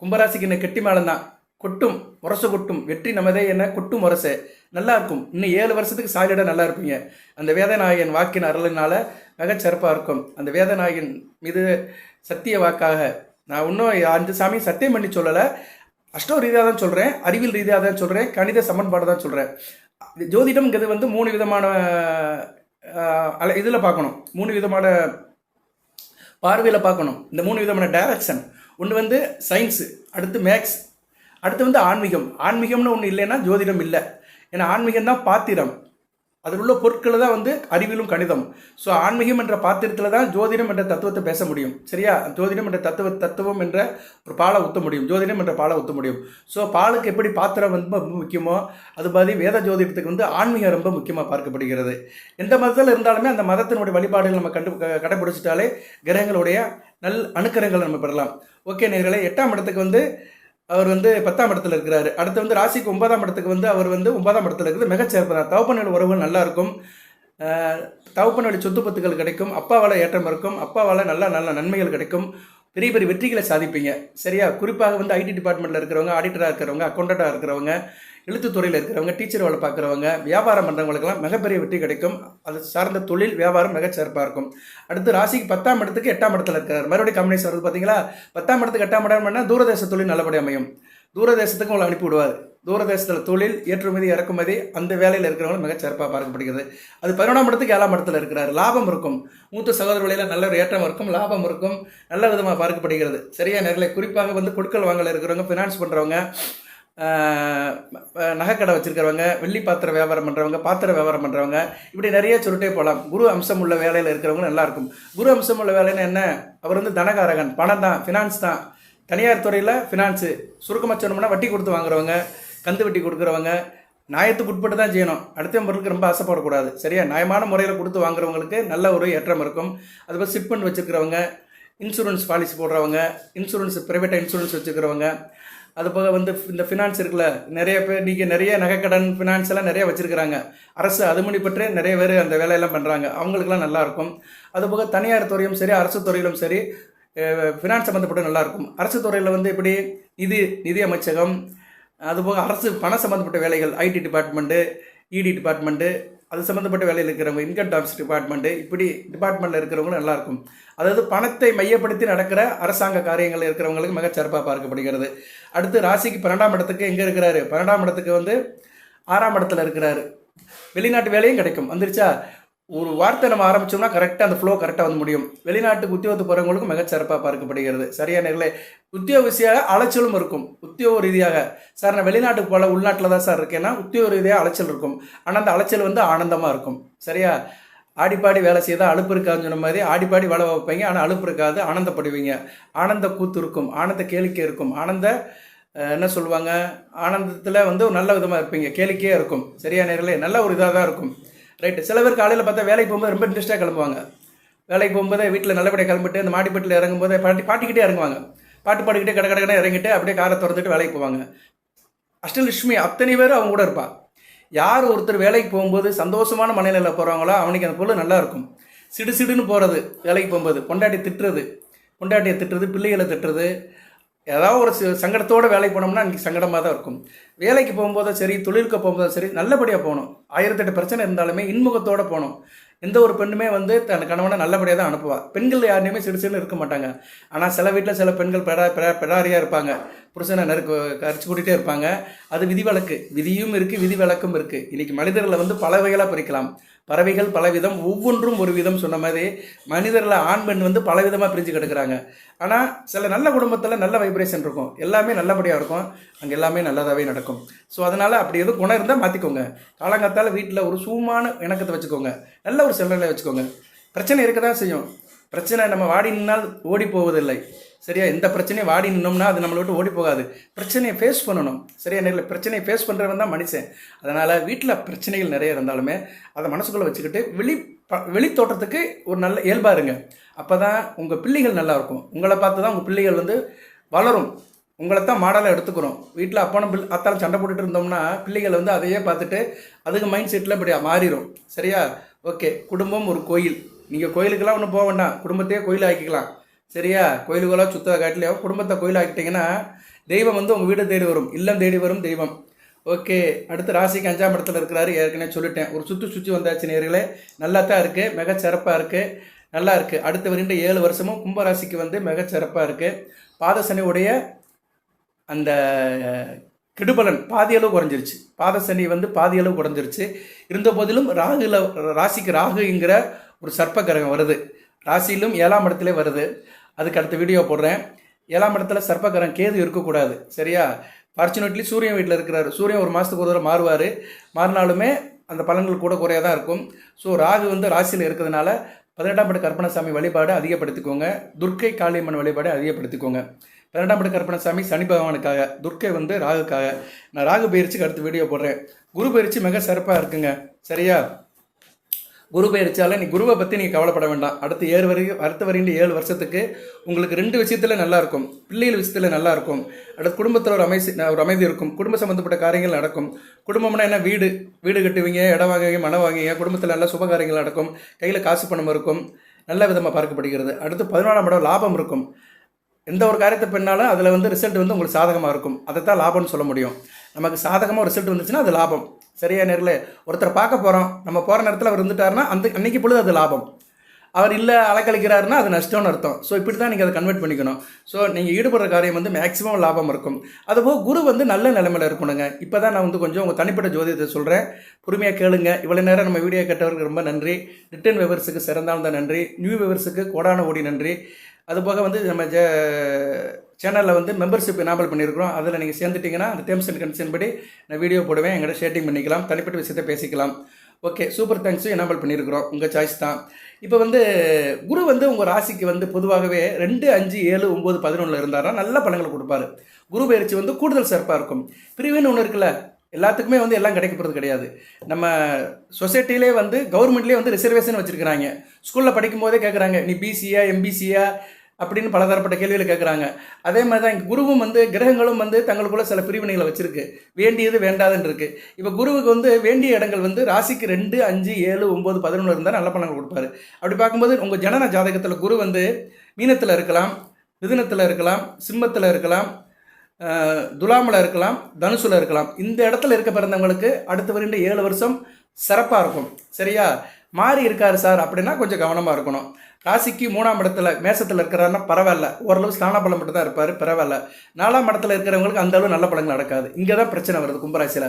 கும்பராசிக்கு என்ன கெட்டி மேலந்தான் தான். கொட்டும் முரசு கொட்டும். வெற்றி நமதே என்ன கொட்டும் முரசு. நல்லா இருக்கும். இன்னும் ஏழு வருஷத்துக்கு சாலிடாக நல்லா இருப்பீங்க. அந்த வேதநாயகன் வாக்கின் அருளினால மிகச்சிறப்பாக இருக்கும். அந்த வேதநாயகன் மீது சத்திய வாக்காக. நான் இன்னும் அந்த சாமி சத்தியம் பண்ணி சொல்லலை. அஷ்டோ ரீதியாக தான் சொல்கிறேன் அறிவியல் ரீதியாக தான் சொல்கிறேன் கணித சமன்பாடு தான் சொல்கிறேன் ஜோதிடம்ங்கிறது வந்து மூணு விதமான இதில் பார்க்கணும். மூணு விதமான பார்வையில் பார்க்கணும். இந்த மூணு விதமான டைரக்ஷன் ஒன்று வந்து சயின்ஸு அடுத்து மேக்ஸ் அடுத்து வந்து ஆன்மீகம். ஆன்மீகம்னு ஒன்று இல்லைன்னா ஜோதிடம் இல்லை. ஏன்னா ஆன்மீகம் தான் பாத்திரம். அதில் உள்ள பொருட்களை தான் வந்து அறிவிலும் கணிதம் ஸோ ஆன்மீகம் என்ற பாத்திரத்தில் தான் ஜோதிடம் என்ற தத்துவத்தை பேச முடியும். சரியா? ஜோதிடம் என்ற தத்துவ தத்துவம் என்ற ஒரு பாலை ஊற்ற முடியும். ஜோதிடம் என்ற பாலை ஊற்ற முடியும். ஸோ பாலுக்கு எப்படி பாத்திரம் வந்து ரொம்ப முக்கியமோ அது மாதிரி வேத ஜோதிடத்துக்கு வந்து ஆன்மீகம் ரொம்ப முக்கியமாக பார்க்கப்படுகிறது. எந்த மதத்தில் இருந்தாலுமே அந்த மதத்தினுடைய வழிபாடுகள் நம்ம கண்டு கடைபிடிச்சிட்டாலே கிரகங்களுடைய நல் அணுக்கரங்களை நம்ம பெறலாம். ஓகே நேர்களை எட்டாம் இடத்துக்கு வந்து அவர் வந்து பத்தாம் இடத்துல இருக்கிறாரு. அடுத்து வந்து ராசிக்கு ஒன்பதாம் இடத்துக்கு வந்து அவர் வந்து ஒன்பதாம் இடத்துல இருக்குது. மிகச்சிறப்பாக தவப்பனோட உறவுகள் நல்லா இருக்கும். அஹ், சொத்து பத்துக்கள் கிடைக்கும். அப்பாவால் ஏற்றம் இருக்கும். அப்பாவால் நல்ல நல்ல நன்மைகள் கிடைக்கும். பெரிய பெரிய வெற்றிகளை சாதிப்பீங்க. சரியா? குறிப்பாக வந்து ஐடி டிபார்ட்மெண்ட்டில் இருக்கிறவங்க ஆடிட்டராக இருக்கிறவங்க அக்கௌண்டண்ட்டாக இருக்கிறவங்க எழுத்துத்துறையில் இருக்கிறவங்க டீச்சர் வேலை பார்க்குறவங்க வியாபாரம் பண்ணுறவங்களுக்கெல்லாம் மிகப்பெரிய வெற்றி கிடைக்கும். அது சார்ந்த தொழில் வியாபாரம் மிகச்சிறப்பாக இருக்கும். அடுத்து ராசிக்கு பத்தாம் இடத்துக்கு எட்டாம் இடத்துல இருக்கிறார். மறுபடியும் கம்பெனிஸ் வருது பார்த்தீங்களா பத்தாம் இடத்துக்கு எட்டாம் இடம் பண்ணால் தூரதேச தொழில் நல்லபடி அமையும். தூரதேசத்துக்கு உங்களை அனுப்பி விடுவார். தூரதேசத்தில் தொழில் ஏற்றுமதி இறக்குமதி அந்த வேலையில் இருக்கிறவங்களும் மிக சிறப்பாக பார்க்கப்படுகிறது அது பதினொன்றாம் இடத்துக்கு ஏழாம் இடத்துல இருக்கிறார். லாபம் இருக்கும். மூத்த சகோதர வழியில் நல்ல ஒரு ஏற்றம் இருக்கும். லாபம் இருக்கும். நல்ல விதமாக பார்க்கப்படுகிறது சரியா நேரில் குறிப்பாக வந்து கொடுக்கல் வாங்கல இருக்கிறவங்க ஃபினான்ஸ் பண்ணுறவங்க நகைக்கடை வச்சுருக்கிறவங்க வெள்ளி பாத்திர வியாபாரம் பண்ணுறவங்க பாத்திர வியாபாரம் பண்ணுறவங்க இப்படி நிறைய சொல்லிட்டே போகலாம் குரு அம்சம் உள்ள வேலையில் இருக்கிறவங்க நல்லாயிருக்கும் குரு அம்சம் உள்ள வேலைன்னு என்ன? அவர் வந்து தனகாரகன் பணம் தான் ஃபினான்ஸ் தான். தனியார் துறையில் ஃபினான்ஸு சுருக்கமாக சொன்னோம்னா வட்டி கொடுத்து வாங்குறவங்க கந்து வட்டி கொடுக்குறவங்க நியாயத்துக்கு உட்பட்டு தான் செய்யணும். அடுத்த பொருளுக்கு ரொம்ப ஆசைப்படக்கூடாது. சரியா? நியாயமான முறையில் கொடுத்து வாங்குறவங்களுக்கு நல்ல ஒரு ஏற்றம் இருக்கும். அதுபோல் சிட் ஃபண்ட் வச்சுருக்கிறவங்க இன்சூரன்ஸ் பாலிசி போடுறவங்க இன்சூரன்ஸ் ப்ரைவேட்டாக இன்சூரன்ஸ் வச்சுக்கிறவங்க அது போக வந்து இந்த ஃபினான்ஸ் இருக்குல்ல நிறைய பேர் நீங்கள் நிறைய நகைக்கடன் ஃபினான்ஸ் எல்லாம் நிறைய வச்சுருக்கிறாங்க. அரசு அதுமணி பற்றி நிறைய பேர் அந்த வேலையெல்லாம் பண்ணுறாங்க அவங்களுக்குலாம் நல்லாயிருக்கும் அதுபோக அது போக தனியார் துறையும் சரி அரசு துறையிலும் சரி ஃபினான்ஸ் சம்மந்தப்பட்ட நல்லாயிருக்கும் அரசு துறையில் வந்து எப்படி நிதி நிதி அமைச்சகம் அதுபோக அரசு பண சம்மந்தப்பட்ட வேலைகள் ஐடி டிபார்ட்மெண்ட்டு இடி டிபார்ட்மெண்ட்டு அது சம்மந்தப்பட்ட வேலையில் இருக்கிறவங்க இன்கம் டாக்ஸ் டிபார்ட்மெண்ட்டு இப்படி டிபார்ட்மெண்ட்டில் இருக்கிறவங்களும் நல்லாயிருக்கும். அதாவது பணத்தை மையப்படுத்தி நடக்கிற அரசாங்க காரியங்கள் இருக்கிறவங்களுக்கு மிகச்சிறப்பாக பார்க்கப்படுகிறது. அடுத்து ராசிக்கு பன்னெண்டாம் இடத்துக்கு எங்கே இருக்கிறாரு? பன்னெண்டாம் இடத்துக்கு வந்து ஆறாம் இடத்துல இருக்கிறாரு. வெளிநாட்டு வேலையும் கிடைக்கும். வந்துருச்சா? ஒரு வார்த்தை நம்ம ஆரம்பிச்சோம்னா கரெக்டாக அந்த ஃப்ளோ கரெக்டாக வந்து முடியும். வெளிநாட்டுக்கு உத்தியோகத்து போகிறவங்களுக்கும் மிகச்சிறப்பாக பார்க்கப்படுகிறது. சரியான நிலை உத்தியோக விஷயாக அலைச்சலும் இருக்கும். உத்தியோக ரீதியாக. சார் நான் வெளிநாட்டுக்கு போகல உள்நாட்டில் தான் சார் இருக்கேன்னா உத்தியோக ரீதியாக அலைச்சல் இருக்கும். ஆனால் அந்த அலைச்சல் வந்து ஆனந்தமாக இருக்கும். சரியா? ஆடிப்பாடி வேலை செய்தால் அலுப்பு இருக்காதுன்னு சொன்ன மாதிரி ஆடிப்பாடி வேலை வைப்பீங்க ஆனால் அலுப்பு இருக்காது ஆனந்தப்படுவீங்க. ஆனந்த கூத்து இருக்கும். ஆனந்த கேளிக்கை இருக்கும். ஆனந்த என்ன சொல்லுவாங்க? ஆனந்தத்தில் வந்து ஒரு நல்ல விதமாக இருப்பீங்க. கேளிக்கையாக இருக்கும். சரியான நேரில் நல்ல ஒரு இதாக தான் இருக்கும். ரைட்டு சில பேர் காலையில் பார்த்தா வேலைக்கு போகும்போது ரொம்ப இன்ட்ரெஸ்ட்டாக கிளம்புவாங்க. வேலைக்கு போகும்போது வீட்டில் நல்லபடியாக கிளம்பிட்டு அந்த மாடிப்பட்டில் இறங்கும்போது பாட்டி பாட்டிக்கிட்டே இறங்குவாங்க. பாட்டு பாடிக்கிட்டே கடை கடை இறங்கிட்டு அப்படியே காரை திறந்துட்டு வேலைக்கு போவாங்க. அஷ்டலட்சுமி அத்தனை பேரும் அவங்க கூட இருப்பாள் யார் ஒருத்தர் வேலைக்கு போகும்போது சந்தோஷமான மனநிலையில் போகிறாங்களோ அவனுக்கு அந்த பொருள் நல்லாயிருக்கும் சிடு சிடுன்னு போகிறது வேலைக்கு போகும்போது. பொண்டாட்டி திட்டுறது. பொண்டாட்டியை திட்டுறது பிள்ளைகளை திட்டுறது. ஏதாவது ஒரு சங்கடத்தோடு சங்கடத்தோட வேலைக்கு போனோம்னா அன்றைக்கி சங்கடமாக தான் இருக்கும். வேலைக்கு போகும்போதும் சரி தொழிலுக்கு போகும்போதும் சரி நல்லபடியாக போகணும். ஆயிரத்தெட்டு பிரச்சனை இருந்தாலுமே இன்முகத்தோடு போகணும். எந்த ஒரு பெண்ணுமே வந்து தன் கணவனை நல்லபடியாக தான் அனுப்புவாள் பெண்கள் யாருமே சிடுசிடுன்னு இருக்க மாட்டாங்க. ஆனால் சில வீட்டில் சில பெண்கள் பெடா பெடா பெடாரியாக இருப்பாங்க. புருஷனை நெருக்கு கரிச்சு கூட்டிகிட்டே இருப்பாங்க. அது விதிவிலக்கு. விதியும் இருக்குது விதிவிலக்கும் இருக்குது இன்றைக்கி மனிதர்களை வந்து பல வகைகளாக பிரிக்கலாம். பறவைகள் பலவிதம் ஒவ்வொன்றும் ஒரு விதம் சொன்ன மாதிரி மனிதர்களை ஆண் பெண் வந்து பலவிதமாக பிரிஞ்சு கிடக்குறாங்க. ஆனால் சில நல்ல குடும்பத்தில் நல்ல வைப்ரேஷன் இருக்கும். எல்லாமே நல்லபடியாக இருக்கும். அங்கே எல்லாமே நல்லதாகவே நடக்கும். ஸோ அதனால் அப்படி எதுவும் குணம் இருந்தால் மாற்றிக்கோங்க காலங்காத்தால் வீட்டில் ஒரு சூமான இணக்கத்தை வச்சுக்கோங்க. நல்ல ஒரு செல்வங்களை வச்சுக்கோங்க. பிரச்சனை இருக்க தான் செய்யும். பிரச்சனை நம்ம வாடி நின்னால் ஓடி போவதில்லை. சரியா? எந்த பிரச்சனையும் வாடி நின்னோம்னா அது நம்மளை விட்டு ஓடி போகாது. பிரச்சனையை ஃபேஸ் பண்ணணும். சரியா? நேரில் பிரச்சனையை ஃபேஸ் பண்ணுறவன் தான் மனுஷன். அதனால் வீட்டில் பிரச்சனைகள் நிறைய இருந்தாலுமே அதை மனசுக்குள்ளே வச்சுக்கிட்டு வெளி ப- வெளி தோட்டத்துக்கு ஒரு நல்ல இயல்பாக இருங்க. அப்போ தான் உங்கள் பிள்ளைகள் நல்லா இருக்கும். உங்களை பார்த்து தான் உங்கள் பிள்ளைகள் வந்து வளரும். உங்களை தான் மாடலாக எடுத்துக்கிறோம். வீட்டில் அப்பனும் பில் அத்தாலும் சண்டை போட்டுட்டு இருந்தோம்னா பிள்ளைகள் வந்து அதையே பார்த்துட்டு அதுக்கு மைண்ட் செட்டில் இப்படி மாறிடும் சரியா? ஓகே. குடும்பம் ஒரு கோயில். நீங்கள் கோயிலுக்கெல்லாம் ஒன்றும் போக வேண்டாம். குடும்பத்தையே கோயில் ஆக்கிக்கலாம் சரியா? கோயிலுக்கெல்லாம் சுத்த காட்டிலையோ குடும்பத்தை கோயில் ஆக்கிட்டீங்கன்னா தெய்வம் வந்து உங்கள் வீடு தேடி வரும். இல்லம் தேடி வரும் தெய்வம். ஓகே அடுத்து ராசிக்கு அஞ்சாம் இடத்துல இருக்கிறாரு. ஏற்கனவே சொல்லிட்டேன். ஒரு சுற்றி சுற்றி வந்தாச்சு நேர்களே. நல்லா தான் இருக்குது மிக சிறப்பாக இருக்குது நல்லா இருக்குது அடுத்து வருகின்ற ஏழு வருஷமும் கும்பராசிக்கு வந்து மிக சிறப்பாக இருக்குது பாதசனியுடைய அந்த கெடுபலன் பாதி அளவு குறைஞ்சிருச்சு. பாதசனி வந்து பாதி அளவு குறைஞ்சிருச்சு. இருந்த போதிலும் ராகுல ராசிக்கு ராகுங்கிற ஒரு சர்ப்ப கிரகம் வருது. ராசியிலும் ஏழாம் இடத்துல வருது. அதுக்கு அடுத்த வீடியோ போடுறேன். ஏழாம் இடத்துல சர்ப்ப கேது இருக்கக்கூடாது. சரியா? ஃபார்ச்சுனேட்லி சூரியன் வீட்டில் இருக்கிறாரு. சூரியன் ஒரு மாதத்துக்கு ஒரு தடவை மாறுவார். மாறினாலுமே அந்த பலன்கள் கூட குறையாக தான் இருக்கும். ஸோ ராகு வந்து ராசியில் இருக்கிறதுனால பதினெட்டாம் படி கற்பனசாமி வழிபாடு அதிகப்படுத்திக்கோங்க. துர்க்கை காளியம்மன் வழிபாடு அதிகப்படுத்திக்கோங்க. பன்னெண்டாம் படி கற்பனசாமி சனி பகவானுக்காக துர்க்கை வந்து ராகுக்காக. நான் ராகு பயிற்சிக்கு அடுத்து வீடியோ போடுறேன். குரு பயிற்சி மிக சிறப்பாக இருக்குங்க. சரியா? குரு பயிற்சியால் நீ குருவை பற்றி நீங்கள் கவலைப்பட வேண்டாம். அடுத்து ஏழு வரை அடுத்த வரையில் ஏழு வருஷத்துக்கு உங்களுக்கு ரெண்டு விஷயத்தில் நல்லாயிருக்கும் பிள்ளைகள் விஷயத்தில் நல்லாயிருக்கும் அடுத்து குடும்பத்தில் ஒரு அமைசி ஒரு அமைதி இருக்கும். குடும்ப சம்மந்தப்பட்ட காரியங்கள் நடக்கும். குடும்பம்னா என்ன? வீடு. வீடு கட்டுவீங்க இடம் வாங்குவீங்க மனம் வாங்குவீங்க. குடும்பத்தில் நல்ல சுப காரியங்கள் நடக்கும். கையில் காசு பணம் இருக்கும். நல்ல விதமாக பார்க்கப்படுகிறது. அடுத்து பதினாலாம் இடம் லாபம் இருக்கும். எந்த ஒரு காரியத்தை பண்ணாலும் அதில் வந்து ரிசல்ட் வந்து உங்களுக்கு சாதகமாக இருக்கும். அதை தான் லாபம்னு சொல்ல முடியும். நமக்கு சாதகமாக ரிசல்ட் வந்துச்சுன்னா அது லாபம். சரியா நேரில்? ஒருத்தரை பார்க்க போகிறோம் நம்ம போகிற நேரத்தில் அவர் இருந்துட்டாருன்னா அந்த அன்னைக்கு பொழுது அது லாபம். அவர் இல்லை அலக்கழிக்கிறாருன்னா அது நஷ்டம்னு அர்த்தம். ஸோ இப்படி தான் நீங்கள் அதை கன்வெர்ட் பண்ணிக்கணும். ஸோ நீங்கள் ஈடுபடுற காரியம் வந்து மேக்ஸிமம் லாபம் இருக்கும். அதுபோக குரு வந்து நல்ல நிலைமையில் இருக்கணுங்க. இப்போ தான் நான் வந்து கொஞ்சம் உங்கள் தனிப்பட்ட ஜோதியத்தை சொல்கிறேன் பொறுமையாக கேளுங்க. இவ்வளோ நேரம் நம்ம வீடியோ கேட்டவருக்கு ரொம்ப நன்றி. ரிட்டன் விவர்ஸுக்கு சிறந்தாழ்ந்த நன்றி. நியூ விவர்ஸுக்கு கோடான ஓடி நன்றி. அதுபோக வந்து நம்ம ஜ சேனலில் வந்து மெம்பர்ஷிப் எனாபிள் பண்ணியிருக்கிறோம். அதில் நீங்கள் சேர்ந்துட்டிங்கன்னா அந்த டேர்ம்ஸ் அண்ட் கண்டிஷன் படி நான் வீடியோ போடுவேன். எங்கள்கிட்ட ஷேட்டிங் பண்ணிக்கலாம். தனிப்பட்ட விஷயத்தை பேசிக்கலாம். ஓகே சூப்பர் தேங்க்ஸும் எனாபிள் பண்ணியிருக்கிறோம். உங்கள் சாய்ஸ் தான். இப்போ வந்து குரு வந்து உங்கள் ராசிக்கு வந்து பொதுவாகவே ரெண்டு அஞ்சு ஏழு ஒம்பது பதினொன்றில் இருந்தாருன்னா நல்ல பலன்களை கொடுப்பாரு. குரு பயிற்சி வந்து கூடுதல் சிறப்பாக இருக்கும். பிரிவுன்னு ஒன்று இருக்குல்ல? எல்லாத்துக்குமே வந்து எல்லாம் கிடைக்கப்படுறது கிடையாது. நம்ம சொசைட்டிலே வந்து கவர்மெண்ட்லேயே வந்து ரிசர்வேஷன் வச்சுருக்கிறாங்க. ஸ்கூலில் படிக்கும் போதே கேட்குறாங்க நீ பிசியா எம்பிசியா அப்படின்னு பலதரப்பட்ட கேள்விகளை கேட்குறாங்க அதே மாதிரி தான் குருவும் வந்து கிரகங்களும் வந்து தங்களுக்குள்ள சில பிரிவினைகளை வச்சுருக்கு. வேண்டியது வேண்டாதுன்னு இருக்குது இப்போ குருவுக்கு வந்து வேண்டிய இடங்கள் வந்து ராசிக்கு ரெண்டு அஞ்சு ஏழு ஒம்பது பதினொன்று இருந்தால் நல்ல பலன்கள் கொடுப்பாரு. அப்படி பார்க்கும்போது உங்கள் ஜனன ஜாதகத்தில் குரு வந்து மீனத்தில் இருக்கலாம் மிதுனத்தில் இருக்கலாம் சிம்மத்தில் இருக்கலாம் துலாமில் இருக்கலாம் தனுசுல இருக்கலாம். இந்த இடத்துல இருக்க பிறந்தவங்களுக்கு அடுத்து வருகின்ற ஏழு வருஷம் சிறப்பாக இருக்கும். சரியா? மாறி இருக்காரு சார் அப்படின்னா கொஞ்சம் கவனமாக இருக்கணும். ராசிக்கு மூணாம் இடத்துல மேசத்தில் இருக்கிறாருன்னா பரவாயில்ல. ஓரளவு ஸ்தான பலம் மட்டும் தான் இருப்பார் பரவாயில்ல. நாலாம் இடத்துல இருக்கிறவங்களுக்கு அந்த அளவு நல்ல பலங்கள் நடக்காது. இங்கே தான் பிரச்சனை வருது கும்பராசியில்.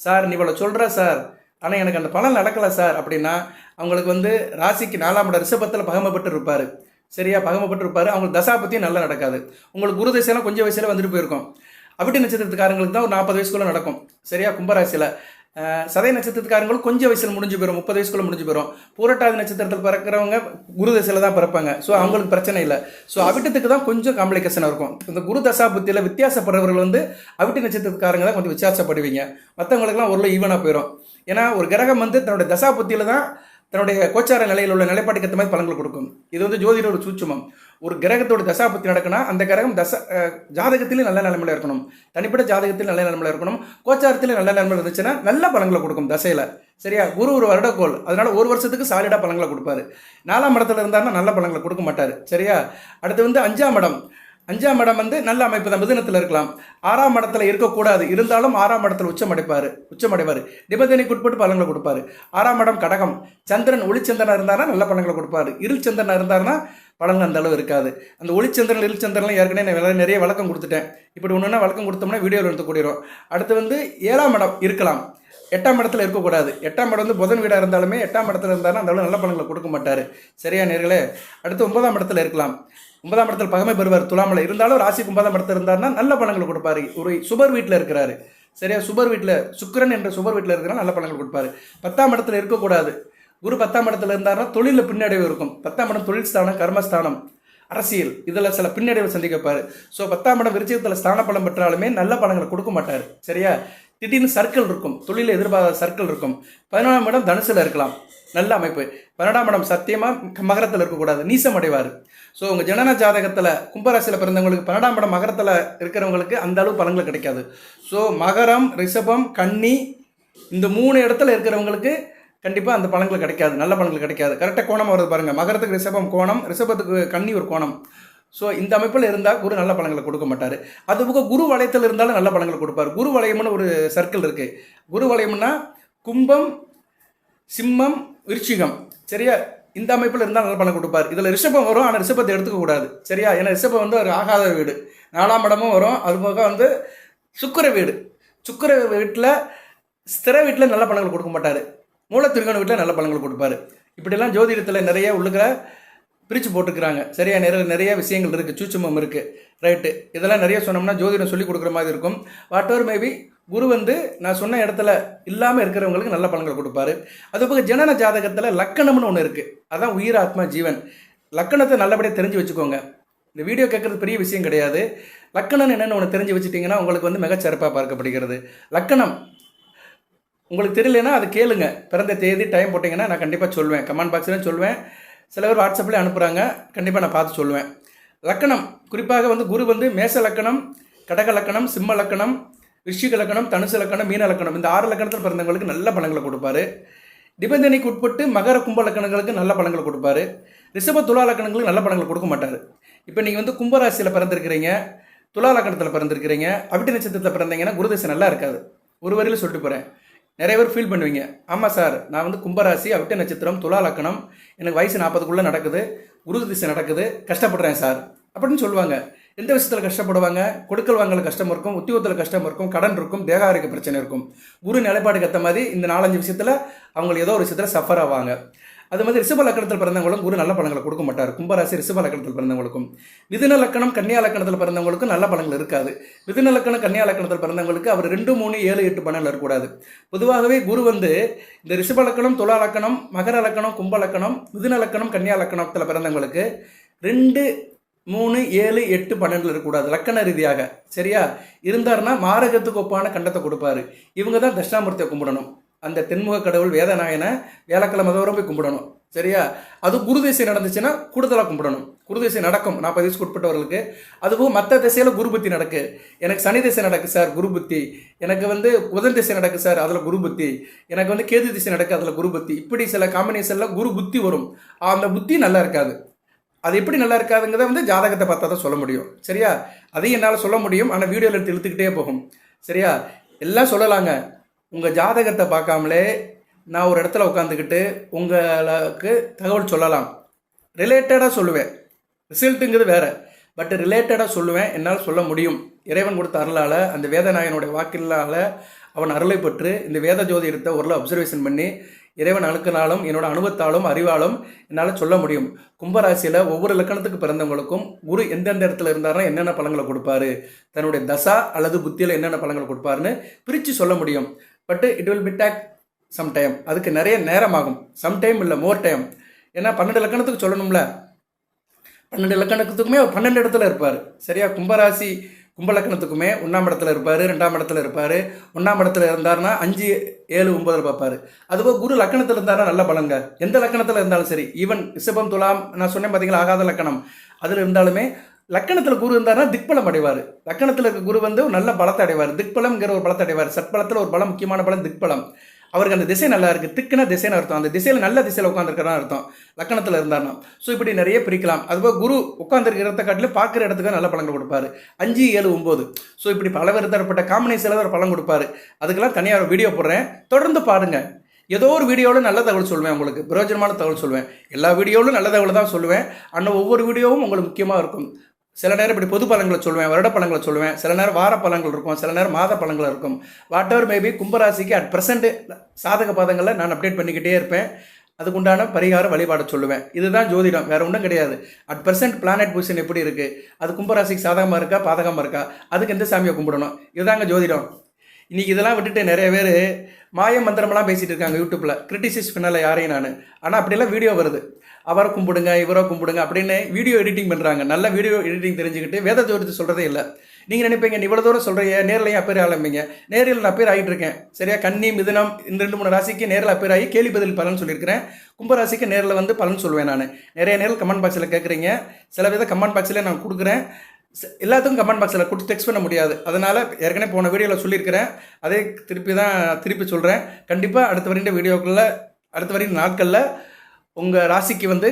சார் நீ இவ்வளோ சொல்கிற சார் ஆனால் எனக்கு அந்த பலன் நடக்கலை சார் அப்படின்னா அவங்களுக்கு வந்து ராசிக்கு நாலாம் இடம் ரிஷபத்தில் பகமப்பட்டு இருப்பார். சரியா பகமப்பட்டிருப்பாரு. அவங்களுக்கு தசா பற்றியும் நல்லா நடக்காது. உங்களுக்கு குரு தசையெல்லாம் கொஞ்சம் வயசுல வந்துட்டு போயிருக்கும். அபிட்டி நட்சத்திரத்துக்காரங்களுக்கு தான் ஒரு நாற்பது வயசுக்குள்ள நடக்கும். சரியா? கும்பராசியில். சதய நட்சத்திரத்துக்காரங்களும் கொஞ்சம் வயசில் முடிஞ்சு போயிடும் முப்பது வயசுக்குள்ள முடிஞ்சு போயிடும் பூரட்டாதி நட்சத்திரத்தில் பிறக்கிறவங்க குரு தசையில் தான் பிறப்பாங்க. ஸோ அவங்களுக்கு பிரச்சனை இல்லை. ஸோ அவிட்டத்துக்கு தான் கொஞ்சம் காம்ப்ளிகேஷன் இருக்கும். இந்த குரு தசா புத்தியில் வித்தியாசப்படுறவர்கள் வந்து அவிட்டி நட்சத்திரக்காரங்க தான் கொஞ்சம் வித்தியாசப்படுவீங்க. மற்றவங்களுக்குலாம் ஓரளவு ஈவனாக போயிடும் ஏன்னா ஒரு கிரகம் வந்து தன்னுடைய தசா புத்தியில் தான் தன்னுடைய கோச்சார நிலையில் உள்ள நிலைப்பாட்டுக்கு ஏற்ற மாதிரி பலன்கள் கொடுக்கும். இது வந்து ஜோதிட ஒரு சூட்சமம். ஒரு கிரகத்தோட தசாபத்தி நடக்குன்னா அந்த கிரகம் தச ஜாதகத்திலும் நல்ல நிலைமையில இருக்கணும். தனிப்பட்ட ஜாதகத்தில் நல்ல நிலைமையில இருக்கணும். கோச்சாரத்தில் நல்ல நிலைமையில இருந்துச்சுன்னா நல்ல பலன்களை கொடுக்கும் தசையில். சரியா? குரு ஒரு வருடக்கோள். அதனால ஒரு வருஷத்துக்கு சாலிடாக பலன்களை கொடுப்பாரு. நாலாம் இடத்துல இருந்தாருன்னா நல்ல பலன்களை கொடுக்க மாட்டார். சரியா? அடுத்து வந்து அஞ்சாம் இடம். அஞ்சாம் இடம் வந்து நல்ல அமைப்பு தான் மிதுனத்தில் இருக்கலாம். ஆறாம் இடத்துல இருக்கக்கூடாது. இருந்தாலும் ஆறாம் இடத்துல உச்சமடைப்பார் உச்சமடைவார் நிபந்தனைக்கு உட்பட்டு பலன்களை கொடுப்பாரு. ஆறாம் இடம் கடகம். சந்திரன் ஒளிச்சந்திரனாக இருந்தாருன்னா நல்ல பலன்களை கொடுப்பாரு. இருள் சந்திரனாக இருந்தாருன்னா பலன்கள் அந்த அளவு இருக்காது. அந்த ஒளிச்சந்திரன் இருள் சந்திரன்லாம் ஏற்கனவே நான் நிறைய- வழக்கம் விளக்கம் கொடுத்துட்டேன். இப்படி ஒன்றுனா விளக்கம் கொடுத்தோம்னா வீடியோவில் எடுத்து கூடிரும். அடுத்து வந்து ஏழாம் இடம் இருக்கலாம். எட்டாம் இடத்துல இருக்கக்கூடாது. எட்டாம் இடம் வந்து புதன் வீடாக இருந்தாலுமே எட்டாம் இடத்துல இருந்தாலும் அந்த அளவு நல்ல பலன்களை கொடுக்க மாட்டார். சரியா நேர்களே? அடுத்து ஒன்பதாம் இடத்துல இருக்கலாம். ஒன்பதாம் இடத்துல பகமை பெறுவார் துலாமலை. இருந்தாலும் ராசிக்கு ஒன்பதாம் இடத்துல இருந்தாருன்னா நல்ல பணங்கள் கொடுப்பாரு. ஒரு சுபர் வீட்டில் இருக்கிறாரு. சரியா? சுபர் வீட்டில் சுக்கரன் என்ற சுபர் வீட்டில் இருக்கிற நல்ல பணங்கள் கொடுப்பாரு. பத்தாம் இடத்துல இருக்கக்கூடாது. குரு பத்தாம் இடத்துல இருந்தாருன்னா தொழிலில் பின்னடைவு இருக்கும். பத்தாம் இடம் தொழில் ஸ்தானம் கர்மஸ்தானம் அரசியல். இதில் சில பின்னடைவு சந்திக்கப்பாரு. ஸோ பத்தாம் இடம் விருச்சிகத்தில் ஸ்தான பலம் பெற்றாலுமே நல்ல பலன்களை கொடுக்க மாட்டார். சரியா? திடீர்னு சர்க்கிள் இருக்கும். தொழிலில் எதிர்பாராத சர்க்கிள் இருக்கும். பதினொன்றாம் இடம் தனுசில் இருக்கலாம். நல்ல அமைப்பு. பன்னெண்டாம் இடம் சத்தியமாக மகரத்தில் இருக்கக்கூடாது. நீசம் அடைவார் ஸோ உங்கள் ஜனன ஜாதகத்தில் கும்பராசியில் பிறந்தவங்களுக்கு பன்னெண்டாம் இடம் மகரத்தில் இருக்கிறவங்களுக்கு அந்த அளவு பலன்கள் கிடைக்காது. ஸோ மகரம் ரிஷபம் கன்னி இந்த மூணு இடத்துல இருக்கிறவங்களுக்கு கண்டிப்பாக அந்த பழங்கள் கிடைக்காது. நல்ல பழங்கள் கிடைக்காது. கரெக்டாக கோணம் வருது பாருங்கள் மகரத்துக்கு ரிஷபம் கோணம் ரிஷபத்துக்கு கன்னி ஒரு கோணம். ஸோ இந்த அமைப்பில் இருந்தால் குரு நல்ல பழங்களை கொடுக்க மாட்டார். அது போக குரு வளையத்தில் இருந்தாலும் நல்ல பழங்களை கொடுப்பார். குரு வளையம்னு ஒரு சர்க்கிள் இருக்குது குரு வளையம்னா கும்பம் சிம்மம் விருச்சிகம். சரியா? இந்த அமைப்பில் இருந்தால் நல்ல பலன் கொடுப்பார். இதில் ரிஷபம் வரும் ஆனால் ரிஷபத்தை எடுத்துக்கக்கூடாது சரியா? ஏன்னா ரிஷபம் வந்து ஒரு ஆகாத வீடு. நாலாம் இடமும் வரும். அது போக வந்து சுக்கர வீடு. சுக்கர வீட்டில் ஸ்திர வீட்டில் நல்ல பலன்கள் கொடுக்க மாட்டார். மூலத்திருக்கணும் வீட்டில் நல்ல பலன்கள் கொடுப்பாரு. இப்படிலாம் ஜோதிடத்தில் நிறைய உள்ளுக்கிற பிரித்து போட்டுக்கிறாங்க. சரியா? நிறைய நிறைய விஷயங்கள் இருக்குது சூட்சுமம் இருக்குது ரைட்டு இதெல்லாம் நிறைய சொன்னோம்னா ஜோதிடம் சொல்லி கொடுக்குற மாதிரி இருக்கும். வாட் எவர் மேபி குரு வந்து நான் சொன்ன இடத்துல இல்லாமல் இருக்கிறவங்களுக்கு நல்ல பலன்கள் கொடுப்பாரு. அது போக ஜனன ஜாதகத்தில் லக்கணம்னு ஒன்று இருக்குது அதான் உயிர் ஆத்மா ஜீவன். லக்கணத்தை நல்லபடியாக தெரிஞ்சு வச்சுக்கோங்க. இந்த வீடியோ கேட்குறது பெரிய விஷயம் கிடையாது. லக்கணம் என்னென்னு ஒன்று தெரிஞ்சு வச்சுட்டிங்கன்னா உங்களுக்கு வந்து மிகச்சிறப்பாக பார்க்கப்படுகிறது. லக்கணம். உங்களுக்கு தெரியலனா அது கேளுங்க. பிறந்த தேதி டைம் போட்டிங்கன்னா நான் கண்டிப்பாக சொல்லுவேன் கமெண்ட் பாக்ஸ்லேயும் சொல்லுவேன் சில பேர் வாட்ஸ்அப்லேயே அனுப்புகிறாங்க கண்டிப்பாக நான் பார்த்து சொல்லுவேன் லக்கணம். குறிப்பாக வந்து குரு வந்து மேச லக்கணம் கடக லக்கணம் சிம்ம லக்கணம் ரிஷிக லக்கணம் தனுசு லக்கணம் மீன லக்கணம் இந்த ஆறு லக்கணத்தில் பிறந்தவங்களுக்கு நல்ல பலன்களை கொடுப்பாரு. நிபந்தனைக்கு உட்பட்டு மகர கும்ப லக்கணங்களுக்கு நல்ல பலன்களை கொடுப்பாரு. ரிஷப துலா லக்கணங்களுக்கு நல்ல பலன்களை கொடுக்க மாட்டார். இப்போ நீங்கள் வந்து கும்பராசியில் பிறந்திருக்கிறீங்க துலா லக்கணத்தில் பிறந்திருக்கிறீங்க அவிட்ட நட்சத்திரத்தில் பிறந்தீங்கன்னா குருதசை நல்லா இருக்காது. ஒரு வரையில் சொல்லிட்டு போகிறேன் நிறைய பேர் ஃபீல் பண்ணுவீங்க. ஆமாம் சார் நான் வந்து கும்பராசி அவிட்ட நட்சத்திரம் துலா லக்கணம் எனக்கு வயசு நாற்பதுக்குள்ளே நடக்குது. குரு திசை நடக்குது. கஷ்டப்படுறேன் சார் அப்படின்னு சொல்லுவாங்க. எந்த விஷயத்தில் கஷ்டப்படுவாங்க? கொடுக்கல் வாங்கல கஷ்டம் இருக்கும் உத்தியோகத்தில் கஷ்டம் இருக்கும் கடன் இருக்கும் தேக ஆரோக்கிய பிரச்சனை இருக்கும். குரு நிலைப்பாடுக்கு ஏற்ற மாதிரி இந்த நாலஞ்சு விஷயத்தில் அவங்களுக்கு ஏதோ ஒரு விஷயத்தில் சஃபர் ஆவாங்க. அது மாதிரி ரிஷப லக்கணத்தில் பிறந்தவங்களும் குரு நல்ல பலன்களை கொடுக்க மாட்டார். கும்பராசி ரிஷப லக்கணத்தில் பிறந்தவங்களுக்கும். மிதுன லக்கணம் கன்னியா லக்கணத்தில் பிறந்தவங்களுக்கும் நல்ல பலன்கள் இருக்காது. மிதுன லக்கணம் கன்னியா லக்கணத்தில் பிறந்தவங்களுக்கு அவர் ரெண்டு மூணு ஏழு எட்டு பன்னெண்டில் இருக்கக்கூடாது. பொதுவாகவே குரு வந்து இந்த ரிஷப லக்கணம் துலா லக்கணம் மகர லக்கணம் கும்ப லக்கணம் மிதுன லக்கணம் கன்னியா லக்கணத்தில் பிறந்தவங்களுக்கு ரெண்டு மூணு ஏழு எட்டு பன்னெண்டில் இருக்கக்கூடாது. லக்கண ரீதியாக. சரியா? இருந்தாருன்னா மாரகத்துக்கு ஒப்பான கண்டத்தை கொடுப்பாரு. இவங்க தான் தட்சிணாமூர்த்தியை கும்பிடணும். அந்த தென்முக கடவுள் வேதநாயனை வியாழக்கிழமை தோறும் போய் கும்பிடணும். சரியா? அது குரு திசை நடந்துச்சுன்னா கூடுதலாக கும்பிடணும். குரு திசை நடக்கும். நாற்பது வயசுக்கு உட்பட்டவர்களுக்கு அதுவும் மற்ற திசையில் குரு புத்தி நடக்கு. எனக்கு சனி திசை நடக்கு சார் குரு புத்தி. எனக்கு வந்து புதன் திசை நடக்கு சார் அதில் குரு புத்தி. எனக்கு வந்து கேது திசை நடக்கு அதில் குரு புத்தி. இப்படி சில காம்பினேஷனில் குரு புத்தி வரும். அந்த புத்தி நல்லா இருக்காது. அது எப்படி நல்லா இருக்காதுங்கிறத வந்து ஜாதகத்தை பார்த்தா தான் சொல்ல முடியும். சரியா? அதையும் என்னால் சொல்ல முடியும். ஆனால் வீடியோவில் எடுத்து இழுத்துக்கிட்டே போகும். சரியா? எல்லாம் சொல்லலாங்க. உங்கள் ஜாதகத்தை பார்க்காமலே நான் ஒரு இடத்துல உட்காந்துக்கிட்டு உங்களுக்கு தகவல் சொல்லலாம். ரிலேட்டடாக சொல்லுவேன். ரிசல்ட்டுங்கிறது வேறு. பட் ரிலேட்டடாக சொல்லுவேன். என்னால் சொல்ல முடியும். இறைவன் கொடுத்த அருளால் அந்த வேதநாயனுடைய வாக்கிலால் அவன் அருளை பெற்று இந்த வேத ஜோதிடத்தை ஒரு அப்சர்வேஷன் பண்ணி இறைவன் அணுக்கினாலும் என்னோட அனுபவத்தாலும் அறிவாலும் என்னால் சொல்ல முடியும். கும்பராசியில் ஒவ்வொரு லக்கணத்துக்கு பிறந்தவங்களுக்கும் குரு எந்தெந்த இடத்துல இருந்தாருன்னா என்னென்ன பழங்களை கொடுப்பாரு? தன்னுடைய தசா அல்லது புத்தியில் என்னென்ன பழங்களை கொடுப்பாருன்னு பிரித்து சொல்ல முடியும். But it will be take some time அதுக்கு நிறைய நேரம் ஆகும் சம் டைம் இல்லை மோர் டைம் ஏன்னா பன்னெண்டு லக்கணத்துக்கு சொல்லணும்ல. பன்னெண்டு லக்கணத்துக்குமே பன்னெண்டு இடத்துல இருப்பார். சரியா? கும்பராசி கும்பலக்கணத்துக்குமே ஒன்றாம் இடத்துல இருப்பார் ரெண்டாம் இடத்துல இருப்பார். ஒன்றாம் இடத்துல இருந்தாருன்னா அஞ்சு ஏழு ஒன்பதில் பார்ப்பார். அதுபோல் குரு லக்கணத்தில் இருந்தாருன்னா நல்ல பலங்க எந்த லக்கணத்தில் இருந்தாலும் சரி ஈவன் ரிஷபம் துலாம் நான் சொன்னேன் பார்த்தீங்களா ஆகாத லக்கணம். அதில் இருந்தாலுமே லக்கணத்தில் குரு இருந்தார்னா திக்பலம் அடைவார். லக்கணத்தில் இருக்க குரு வந்து நல்ல பலத்தை அடைவார். திக்பலம்ங்கிற ஒரு பலத்தை அடைவார். சட்பலத்தில் ஒரு பலம் முக்கியமான பலம் திக்பலம். அவருக்கு அந்த திசை நல்லா இருக்குது திக்குன திசைன்னு அர்த்தம். அந்த திசையில் நல்ல திசையில் உட்காந்துருக்கிறான்னு அர்த்தம். லக்கணத்தில் இருந்தார்னா. ஸோ இப்படி நிறைய பிரிக்கலாம். அதுபோல் குரு உட்காந்துருக்கிற இடத்த காட்டிலும் பார்க்குற இடத்துக்கு நல்ல பலன்கள் கொடுப்பாரு. அஞ்சு ஏழு ஒம்பது ஸோ இப்படி பல தரப்பட்ட காம்பினேஷனில் ஒரு பலன் கொடுப்பாரு. அதுக்கெல்லாம் தனியாக ஒரு வீடியோ போடுறேன். தொடர்ந்து பாருங்க. ஏதோ ஒரு வீடியோவில் நல்ல தகவல் சொல்லுவேன் உங்களுக்கு. பிரயோஜனமான தகவல் சொல்லுவேன். எல்லா வீடியோவிலும் நல்ல தகவல் தான் சொல்லுவேன். ஆனால் ஒவ்வொரு வீடியோவும் உங்களுக்கு முக்கியமாக இருக்கும். சில நேரம் இப்படி பொது பழங்களை சொல்லுவேன் வருட பழங்களை சொல்லுவேன். சில நேரம் வார பழங்கள் இருக்கும் சில நேரம் மாத பழங்கள் இருக்கும். வாட் எவர் மேபி கும்பராசிக்கு அட் ப்ரெசென்ட் சாதக பாதங்களில் நான் அப்டேட் பண்ணிக்கிட்டே இருப்பேன். அதுக்குண்டான பரிகார வழிபாடு சொல்லுவேன். இதுதான் ஜோதிடம் வேறு ஒன்றும் கிடையாது. அட் ப்ரெசென்ட் பிளானட் பொசிஷன் எப்படி இருக்குது அது கும்பராசிக்கு சாதகமாக இருக்கா பாதகமாக இருக்கா? அதுக்கு எந்த சாமியை கும்பிடணும்? இதுதாங்க ஜோதிடம். இன்றைக்கி இதெல்லாம் விட்டுட்டு நிறைய பேர் மாய மந்திரமெல்லாம் பேசிகிட்டு இருக்காங்க யூடியூப்பில் கிரிட்டிசிஸ் பண்ணல யாரையும் நான். ஆனால் அப்படிலாம் வீடியோ வருது. அவரை கும்பிடுங்க இவரை கும்பிடுங்க அப்படின்னு வீடியோ எடிட்டிங் பண்ணுறாங்க நல்ல வீடியோ எடிட்டிங் தெரிஞ்சுக்கிட்டு வேத ஜோதிடத்தை சொல்கிறதே இல்லை. நீங்கள் நினைப்பீங்க நீ இவ்வளோ தூரம் சொல்கிறீங்க நேரிலையும் அப்பேர் ஆரம்பிங்க நேரில் நான் அப்பேர் ஆகிட்டு இருக்கேன் சரியா? கன்னி மிதுனம் இந்த ரெண்டு மூணு ராசிக்கு நேரில் அப்பேர் ஆகி கேள்வி பதில் பலன் சொல்லியிருக்கிறேன். கும்பராசிக்கு நேரில் வந்து பலன் சொல்லுவேன் நான். நிறைய நேரில் கமெண்ட் பாக்ஸில் கேட்குறீங்க சில வித கமெண்ட் பாக்ஸில் நான் கொடுக்குறேன். எல்லாத்துக்கும் கமெண்ட் பாக்ஸில் கொடுத்து டெக்ஸ்ட் பண்ண முடியாது. அதனால் ஏற்கனவே போன வீடியோவில் சொல்லியிருக்கிறேன். அதே திருப்பி தான் திருப்பி சொல்கிறேன் கண்டிப்பாக அடுத்த வருகின்ற வீடியோக்களில் அடுத்த வருகின்ற நாட்களில் உங்கள் ராசிக்கு வந்து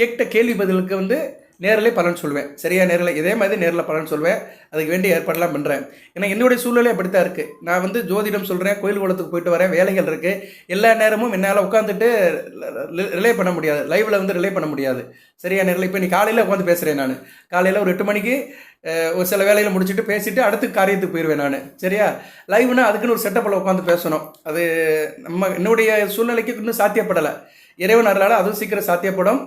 கேட்ட கேள்வி பதிலுக்கு வந்து நேரில் பலன் சொல்லுவேன் சரியா நேரில்? இதே மாதிரி நேரில் பலன் சொல்லுவேன் அதுக்கு வேண்டிய ஏற்பாடெலாம் பண்ணுறேன் ஏன்னா என்னுடைய சூழ்நிலை அப்படித்தான் இருக்குது நான் வந்து ஜோதிடம் சொல்கிறேன் கோயில் குளத்துக்கு போயிட்டு வரேன் வேலைகள் இருக்குது எல்லா நேரமும் என்னால் உட்காந்துட்டு ரிலே பண்ண முடியாது. லைவில் வந்து ரிலே பண்ண முடியாது. சரியா நேரில்? இப்போ நீ காலையில் உட்காந்து பேசுகிறேன் நான். காலையில் ஒரு எட்டு மணிக்கு ஒரு சில வேலையில் முடிச்சுட்டு பேசிவிட்டு அடுத்த காரியத்துக்கு போயிடுவேன் நான். சரியா? லைவ்னால் அதுக்குன்னு ஒரு செட்டப்பில் உட்காந்து பேசணும். அது நம்ம என்னுடைய சூழ்நிலைக்கு இன்னும் சாத்தியப்படலை. இறைவன் அருளால் அதுவும் சீக்கிரம் சாத்தியப்படும்.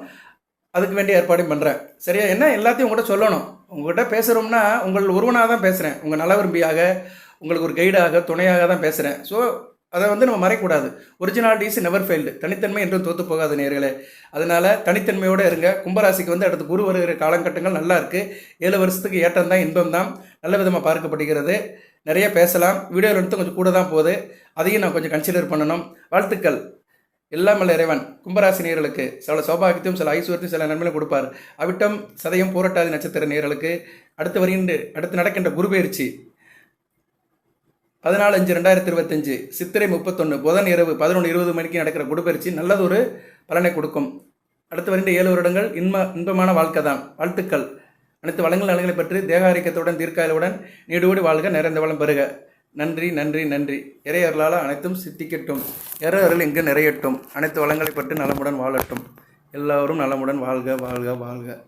அதுக்கு வேண்டிய ஏற்பாடும் பண்ணுறேன் சரியா? என்ன? எல்லாத்தையும் உங்கள்கிட்ட சொல்லணும். உங்கள்கிட்ட பேசுகிறோம்னா உங்கள் ஒருவனாக தான் பேசுகிறேன் உங்கள் நல விரும்பியாக உங்களுக்கு ஒரு கைடாக துணையாக தான் பேசுகிறேன் ஸோ அதை வந்து நம்ம மறைக்கூடாது ஒரிஜினாலிட்டி இஸ் நெவர் ஃபெயில்டு தனித்தன்மை என்றும் தோற்று போகாத நேர்களே அதனால் தனித்தன்மையோடு இருங்க. கும்பராசிக்கு வந்து அடுத்து குரு வருகிற காலகட்டங்கள் நல்லா இருக்குது ஏழு வருஷத்துக்கு ஏற்றம் தான் இன்பம் தான். நல்ல விதமாக பார்க்கப்படுகிறது. நிறைய பேசலாம். வீடியோவில் எடுத்து கொஞ்சம் கூட தான் போகுது. அதையும் நான் கொஞ்சம் கன்சிடர் பண்ணணும். வாழ்த்துக்கள். எல்லாம் இறைவன். கும்பராசி நேர்களுக்கு சில சௌபாகியத்தையும் சில ஐஸ்வர்யத்தையும் சில நன்மையும் கொடுப்பார். அவிட்டம் சதயம் போராட்டாதி நட்சத்திர நேர்களுக்கு அடுத்து வருகின்ற அடுத்து நடக்கின்ற குருபெயர்ச்சி பதினாலு அஞ்சு ரெண்டாயிரத்தி இருபத்தஞ்சு சித்திரை முப்பத்தொன்று புதன் இரவு பதினொன்று இருபது மணிக்கு நடக்கிற குருபெயர்ச்சி நல்லதொரு பலனை கொடுக்கும். அடுத்து வருகின்ற ஏழு வருடங்கள் இன்ப இன்பமான வாழ்க்கை தான். வாழ்த்துக்கள். அனைத்து வளங்கள் நலன்களை பற்றி தேகாரிக்கத்துடன் தீர்க்காயலுடன் நீடோடி வாழ்க நிறைந்த வளம் பெறுக. நன்றி நன்றி நன்றி. இறையர்களால் அனைத்தும் சித்திக்கட்டும். இறை அருள் இங்கு நிறையட்டும். அனைத்து வளங்களை பற்றி நலமுடன் வாழட்டும். எல்லோரும் நலமுடன் வாழ்க வாழ்க வாழ்க.